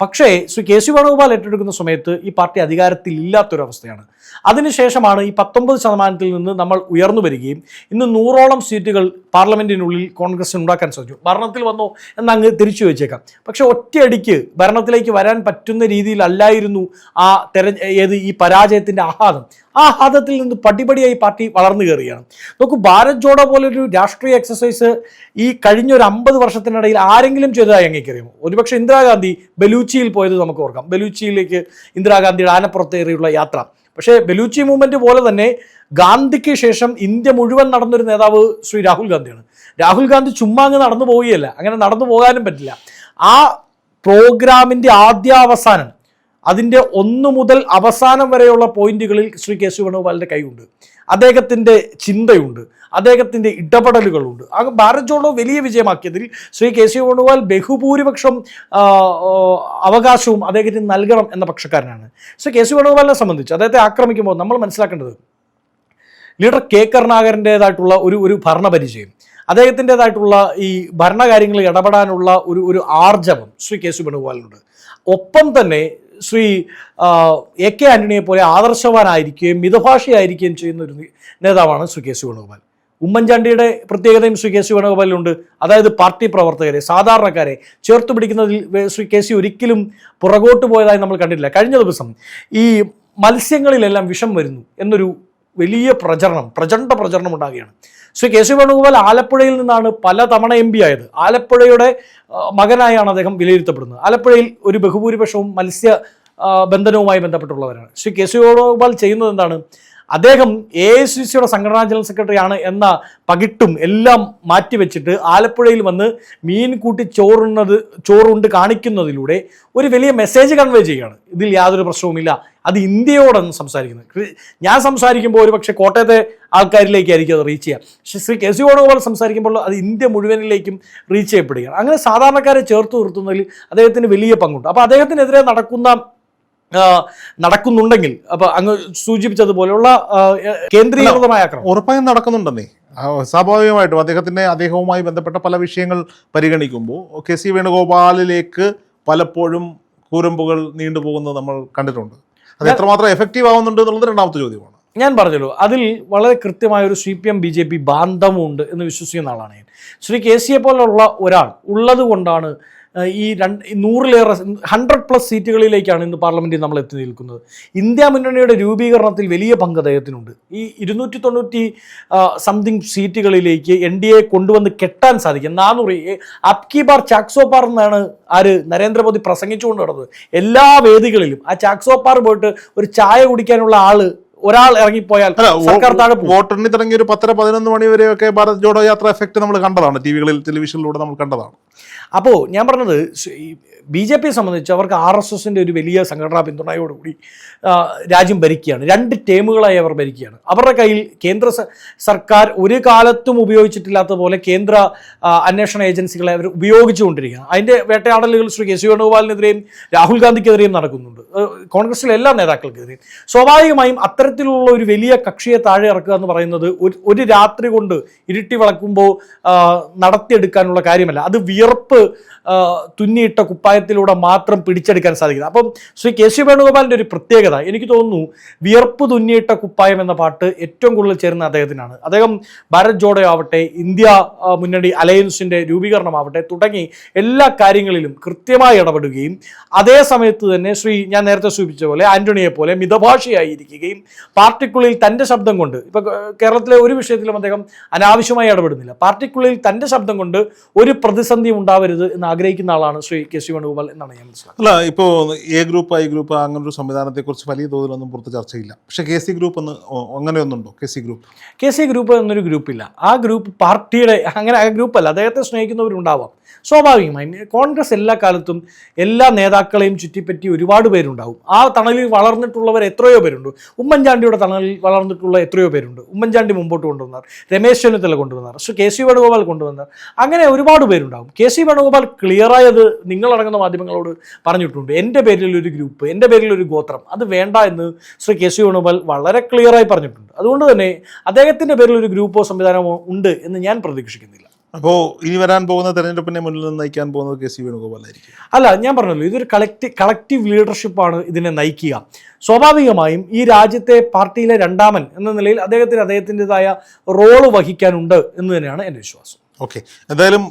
പക്ഷേ ശ്രീ കെ സി വേണുഗോപാൽ ഏറ്റെടുക്കുന്ന സമയത്ത് ഈ പാർട്ടി അധികാരത്തിൽ ഇല്ലാത്തൊരവസ്ഥയാണ് അതിനുശേഷമാണ് ഈ പത്തൊമ്പത് ശതമാനത്തിൽ നിന്ന് നമ്മൾ ഉയർന്നു വരികയും ഇന്ന് നൂറോളം സീറ്റുകൾ പാർലമെന്റിനുള്ളിൽ കോൺഗ്രസ് ഉണ്ടാക്കാൻ സാധിച്ചു. ഭരണത്തിൽ വന്നോ എന്ന് അങ്ങ് തിരിച്ചു വെച്ചേക്കാം പക്ഷേ ഒറ്റയടിക്ക് ഭരണത്തിലേക്ക് വരാൻ പറ്റുന്ന രീതിയിലല്ലായിരുന്നു ആ തെര ഏത് ഈ പരാജയത്തിന്റെ ആഹ്ലാദം. ആ ഹാദത്തിൽ നിന്ന് പടിപടിയായി പാർട്ടി വളർന്നു കയറുകയാണ്. നോക്കൂ ഭാരത് ജോഡോ പോലൊരു രാഷ്ട്രീയ എക്സസൈസ് ഈ കഴിഞ്ഞ ഒരു അമ്പത് വർഷത്തിനിടയിൽ ആരെങ്കിലും ചെയ്തതായി അങ്ങേക്കറിയുമോ ഒരുപക്ഷെ ഇന്ദിരാഗാന്ധി ബലൂച്ചിയിൽ പോയത് നമുക്ക് ഓർക്കാം. ബലൂച്ചിയിലേക്ക് ഇന്ദിരാഗാന്ധിയുടെ ആനപ്പുറത്തേറിയുള്ള യാത്ര. പക്ഷേ ബലൂച്ചി മൂവ്മെന്റ് പോലെ തന്നെ ഗാന്ധിക്ക് ശേഷം ഇന്ത്യ മുഴുവൻ നടന്നൊരു നേതാവ് ശ്രീ രാഹുൽ ഗാന്ധിയാണ്. രാഹുൽ ഗാന്ധി ചുമ്മാ അങ്ങ് നടന്നു പോവുകയല്ല. അങ്ങനെ നടന്നു പോകാനും പറ്റില്ല. ആ പ്രോഗ്രാമിന്റെ ആദ്യാവസാനം അതിന്റെ ഒന്ന് മുതൽ അവസാനം വരെയുള്ള പോയിന്റുകളിൽ ശ്രീ കേശു വേണുഗോപാലിന്റെ കൈയുണ്ട്. അദ്ദേഹത്തിന്റെ ചിന്തയുണ്ട്. അദ്ദേഹത്തിന്റെ ഇടപെടലുകളുണ്ട്. ആ ഭാരത് ജോഡോ വലിയ വിജയമാക്കിയതിൽ ശ്രീ കെ സി വേണുഗോപാൽ ബഹുഭൂരിപക്ഷം അവകാശവും അദ്ദേഹത്തിന് നൽകണം എന്ന പക്ഷക്കാരനാണ്. ശ്രീ കെ സി വേണുഗോപാലിനെ സംബന്ധിച്ച് അദ്ദേഹത്തെ ആക്രമിക്കുമ്പോൾ നമ്മൾ മനസ്സിലാക്കേണ്ടത് ലീഡർ കെ കരുണാകരന്റേതായിട്ടുള്ള ഒരു ഒരു ഭരണപരിചയം അദ്ദേഹത്തിന്റെതായിട്ടുള്ള ഈ ഭരണകാര്യങ്ങളിൽ ഇടപെടാനുള്ള ഒരു ഒരു ആർജവം ശ്രീ കെ സി വേണുഗോപാലിനുണ്ട്. ഒപ്പം തന്നെ ശ്രീ എ കെ ആന്റണിയെ പോലെ ആദർശവാനായിരിക്കുകയും മിതഭാഷയായിരിക്കുകയും ചെയ്യുന്ന ഒരു നേതാവാണ് ശ്രീ കെ സി വേണുഗോപാൽ. ഉമ്മൻചാണ്ടിയുടെ പ്രത്യേകതയും ശ്രീ കെ സി വേണുഗോപാലിനുണ്ട്. അതായത് പാർട്ടി പ്രവർത്തകരെ സാധാരണക്കാരെ ചേർത്ത് പിടിക്കുന്നതിൽ ശ്രീ കെ സി ഒരിക്കലും പുറകോട്ട് പോയതായി നമ്മൾ കണ്ടിട്ടില്ല. കഴിഞ്ഞ ദിവസം ഈ മത്സ്യങ്ങളിലെല്ലാം വിഷം വരുന്നു എന്നൊരു വലിയ പ്രചരണം പ്രചണ്ഡ പ്രചരണം ഉണ്ടാകുകയാണ്. ശ്രീ കെ സി വേണുഗോപാൽ ആലപ്പുഴയിൽ നിന്നാണ് പല തവണ എം പി ആയത്. ആലപ്പുഴയുടെ മകനായാണ് അദ്ദേഹം വിലയിരുത്തപ്പെടുന്നത്. ആലപ്പുഴയിൽ ഒരു ബഹുഭൂരിപക്ഷവും മത്സ്യ ബന്ധനവുമായി ബന്ധപ്പെട്ടുള്ളവരാണ്. ശ്രീ കെ സി വേണുഗോപാൽ ചെയ്യുന്നത് എന്താണ്? അദ്ദേഹം എ ഐ സി സിയുടെ സംഘടനാ ജനറൽ സെക്രട്ടറി ആണ് എന്ന പകിട്ടും എല്ലാം മാറ്റിവെച്ചിട്ട് ആലപ്പുഴയിൽ വന്ന് മീൻ കൂട്ടി ചോറുന്നത് ചോറുണ്ട് കാണിക്കുന്നതിലൂടെ ഒരു വലിയ മെസ്സേജ് കൺവേ ചെയ്യുകയാണ്. ഇതിൽ യാതൊരു പ്രശ്നവുമില്ല. അത് ഇന്ത്യയോടാണ് സംസാരിക്കുന്നത്. ഞാൻ സംസാരിക്കുമ്പോൾ ഒരു പക്ഷേ കോട്ടയത്തെ ആൾക്കാരിലേക്കായിരിക്കും അത് റീച്ച് ചെയ്യുക. ശ്രീ കെ സി സംസാരിക്കുമ്പോൾ അത് ഇന്ത്യ മുഴുവനിലേക്കും റീച്ച് ചെയ്യപ്പെടുകയാണ്. അങ്ങനെ സാധാരണക്കാരെ ചേർത്ത് നിർത്തുന്നതിൽ അദ്ദേഹത്തിന് വലിയ പങ്കുണ്ട്. അപ്പോൾ അദ്ദേഹത്തിനെതിരെ നടക്കുന്ന നടക്കുന്നുണ്ടെങ്കിൽ അപ്പൊ അങ്ങ് സൂചിപ്പിച്ചതുപോലെയുള്ള കേന്ദ്രീകൃതമായ ആക്രമണം. ഉറപ്പായും നടക്കുന്നുണ്ടെന്നേ. സ്വാഭാവികമായിട്ടും അദ്ദേഹത്തിന്റെ അദ്ദേഹവുമായി ബന്ധപ്പെട്ട പല വിഷയങ്ങൾ പരിഗണിക്കുമ്പോൾ കെ സി വേണുഗോപാലിലേക്ക് പലപ്പോഴും കൂരമ്പുകൾ നീണ്ടുപോകുന്നത് നമ്മൾ കണ്ടിട്ടുണ്ട്. അത് എത്രമാത്രം എഫക്റ്റീവ് ആവുന്നുണ്ട് എന്നുള്ളത് രണ്ടാമത്തെ ചോദ്യമാണ്. ഞാൻ പറഞ്ഞല്ലോ അതിൽ വളരെ കൃത്യമായ ഒരു C P M B J P ബാന്ധവുമുണ്ട് എന്ന് വിശ്വസിക്കുന്ന ആളാണ് ഞാൻ. ശ്രീ കെ സിയെ പോലുള്ള ഒരാൾ ഉള്ളത് കൊണ്ടാണ് ഈ രണ്ട് നൂറിലേറെ ഹൺഡ്രഡ് പ്ലസ് സീറ്റുകളിലേക്കാണ് ഇന്ന് പാർലമെന്റിൽ നമ്മൾ എത്തി നിൽക്കുന്നത്. ഇന്ത്യ മുന്നണിയുടെ രൂപീകരണത്തിൽ വലിയ പങ്ക് അദ്ദേഹത്തിനുണ്ട്. ഈ ഇരുന്നൂറ്റി തൊണ്ണൂറ്റി സംതിങ് സീറ്റുകളിലേക്ക് എൻ ഡി എ കൊണ്ടുവന്ന് കെട്ടാൻ സാധിക്കും. നാനൂറ് അപ്കി ബാർ ചാക്സോ പാർ എന്നാണ് ആര് നരേന്ദ്രമോദി പ്രസംഗിച്ചുകൊണ്ട് നടന്നത്. എല്ലാ വേദികളിലും ആ ചാക്സോ പാർ പോയിട്ട് ഒരു ചായ കുടിക്കാനുള്ള ആൾ ഒരാൾ ഇറങ്ങിപ്പോയാൽ സർക്കാർ താഴെ വോട്ടെണ്ണി തുടങ്ങി ഒരു പത്തര പതിനൊന്ന് മണി വരെയൊക്കെ ഭാരത് ജോഡോ യാത്ര എഫക്റ്റ് നമ്മൾ കണ്ടതാണ്. ടി വികളിൽ ടെലിവിഷനിലൂടെ നമ്മൾ കണ്ടതാണ്. അപ്പോൾ ഞാൻ പറഞ്ഞത് ബി ജെ പിയെ സംബന്ധിച്ച് അവർക്ക് ആർ എസ് എസിന്റെ ഒരു വലിയ സംഘടനാ പിന്തുണയോടുകൂടി രാജ്യം ഭരിക്കുകയാണ്. രണ്ട് ടേമുകളായി അവർ ഭരിക്കുകയാണ്. അവരുടെ കയ്യിൽ കേന്ദ്ര സർക്കാർ ഒരു കാലത്തും ഉപയോഗിച്ചിട്ടില്ലാത്ത പോലെ കേന്ദ്ര അന്വേഷണ ഏജൻസികളെ അവർ ഉപയോഗിച്ചുകൊണ്ടിരിക്കുകയാണ്. അതിന്റെ വേട്ടയാടലുകൾ ശ്രീ കെ സി വേണുഗോപാലിനെതിരെയും രാഹുൽ ഗാന്ധിക്കെതിരെയും നടക്കുന്നുണ്ട്. കോൺഗ്രസിലെ എല്ലാ നേതാക്കൾക്കെതിരെയും. സ്വാഭാവികമായും അത്തരത്തിലുള്ള ഒരു വലിയ കക്ഷിയെ താഴെ ഇറക്കുക എന്ന് പറയുന്നത് ഒരു രാത്രി കൊണ്ട് ഇരുട്ടി വളക്കുമ്പോൾ നടത്തിയെടുക്കാനുള്ള കാര്യമല്ല. അത് വിയർപ്പ് തുന്നിയിട്ട തുന്നിയിട്ട കുപ്പായത്തിലൂടെ മാത്രം പിടിച്ചെടുക്കാൻ സാധിക്കുന്നത്. അപ്പം ശ്രീ കെ സി വേണുഗോപാലിന്റെ ഒരു പ്രത്യേകത എനിക്ക് തോന്നുന്നു വിയർപ്പ് തുന്നിയിട്ട കുപ്പായം എന്ന പാട്ട് ഏറ്റവും കൂടുതൽ ചേരുന്ന അദ്ദേഹത്തിനാണ്. അദ്ദേഹം ഭാരത് ജോഡോ ആവട്ടെ ഇന്ത്യ മുന്നണി അലയൻസിന്റെ രൂപീകരണമാവട്ടെ തുടങ്ങി എല്ലാ കാര്യങ്ങളിലും കൃത്യമായി ഇടപെടുകയും അതേ സമയത്ത് തന്നെ ശ്രീ ഞാൻ നേരത്തെ സൂചിപ്പിച്ച പോലെ ആന്റണിയെ പോലെ മിതഭാഷയായിരിക്കുകയും പാർട്ടിക്കുള്ളിൽ തന്റെ ശബ്ദം കൊണ്ട് ഇപ്പൊ കേരളത്തിലെ ഒരു വിഷയത്തിലും അദ്ദേഹം അനാവശ്യമായി ഇടപെടുന്നില്ല. പാർട്ടിക്കുള്ളിൽ തന്റെ ശബ്ദം കൊണ്ട് ഒരു പ്രതിസന്ധിയും ഉണ്ടാവരുത് എന്ന് ആഗ്രഹിക്കുന്ന ആളാണ് ശ്രീ കെ സി എന്നാണ് ഞാൻ മനസ്സിലാക്കുന്നത്. അല്ല ഇപ്പോൾ എ ഗ്രൂപ്പ് ഐ ഗ്രൂപ്പ് അങ്ങനെ ഒരു സംവിധാനത്തെക്കുറിച്ച് വലിയ തോതിലൊന്നും പുറത്ത് ചർച്ചയില്ല. പക്ഷേ കെ സി ഗ്രൂപ്പ് എന്ന് അങ്ങനെയൊന്നുണ്ടോ K C group K C group എന്നൊരു ഗ്രൂപ്പില്ല ആ ഗ്രൂപ്പ് പാർട്ടിയുടെ അങ്ങനെ ആ ഗ്രൂപ്പല്ല അദ്ദേഹത്തെ സ്നേഹിക്കുന്നവരുണ്ടാവാം. സ്വാഭാവികമായി കോൺഗ്രസ് എല്ലാ കാലത്തും എല്ലാ നേതാക്കളെയും ചുറ്റിപ്പറ്റി ഒരുപാട് പേരുണ്ടാവും. ആ തണലിൽ വളർന്നിട്ടുള്ളവർ എത്രയോ പേരുണ്ട്. ഉമ്മൻചാണ്ടിയുടെ തണലിൽ വളർന്നിട്ടുള്ള എത്രയോ പേരുണ്ട്. ഉമ്മൻചാണ്ടി മുമ്പോട്ട് കൊണ്ടുവന്നാർ രമേശ് ചെന്നിത്തല കൊണ്ടുവന്നാർ ശ്രീ കെ സി വേണുഗോപാൽ കൊണ്ടുവന്നാർ അങ്ങനെ ഒരുപാട് പേരുണ്ടാവും. കെ സി വേണുഗോപാൽ ക്ലിയറായത് നിങ്ങളടങ്ങുന്ന മാധ്യമങ്ങളോട് പറഞ്ഞിട്ടുണ്ട്. എന്റെ പേരിലൊരു ഒരു ഗ്രൂപ്പ് എന്റെ പേരിലൊരു ഒരു ഗോത്രം അത് വേണ്ട എന്ന് ശ്രീ കെ സി വേണുഗോപാൽ വളരെ ക്ലിയറായി പറഞ്ഞിട്ടുണ്ട്. അതുകൊണ്ട് തന്നെ അദ്ദേഹത്തിന്റെ പേരിലൊരു ഒരു ഗ്രൂപ്പോ സംവിധാനമോ ഉണ്ട് എന്ന് ഞാൻ പ്രതീക്ഷിക്കുന്നില്ല. അപ്പോൾ ഇനി വരാൻ പോകുന്ന തെരഞ്ഞെടുപ്പിനെ മുന്നിൽ നിന്ന് നയിക്കാൻ പോകുന്നത് കെ സി വേണുഗോപാലായിരിക്കും അല്ല ഞാൻ പറഞ്ഞല്ലോ ഇതൊരു കളക്റ്റീവ് കളക്റ്റീവ് ലീഡർഷിപ്പാണ് ഇതിനെ നയിക്കുക. സ്വാഭാവികമായും ഈ രാജ്യത്തെ പാർട്ടിയിലെ രണ്ടാമൻ എന്ന നിലയിൽ അദ്ദേഹത്തിന് അദ്ദേഹത്തിന്റെതായ റോൾ വഹിക്കാനുണ്ട് എന്ന് തന്നെയാണ് എന്റെ വിശ്വാസം. ഓക്കെ എന്തായാലും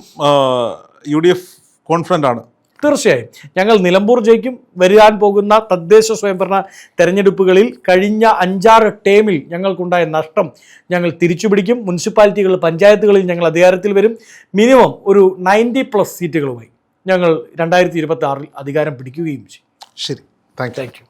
യു ഡി എഫ് കോൺഫിഡന്റ് ആണ്. തീർച്ചയായും. ഞങ്ങൾ നിലമ്പൂർ ജയിക്കും. വരാൻ പോകുന്ന തദ്ദേശ സ്വയംഭരണ തെരഞ്ഞെടുപ്പുകളിൽ കഴിഞ്ഞ അഞ്ചാറ് ടേമിൽ ഞങ്ങൾക്കുണ്ടായ നഷ്ടം ഞങ്ങൾ തിരിച്ചു പിടിക്കും മുനിസിപ്പാലിറ്റികൾ പഞ്ചായത്തുകളിൽ ഞങ്ങൾ അധികാരത്തിൽ വരും. മിനിമം ഒരു നയന്റി പ്ലസ് സീറ്റുകളുമായി ഞങ്ങൾ രണ്ടായിരത്തി ഇരുപത്തി ആറിൽ അധികാരം പിടിക്കുകയും ചെയ്യും. ശരി. Thank thank you.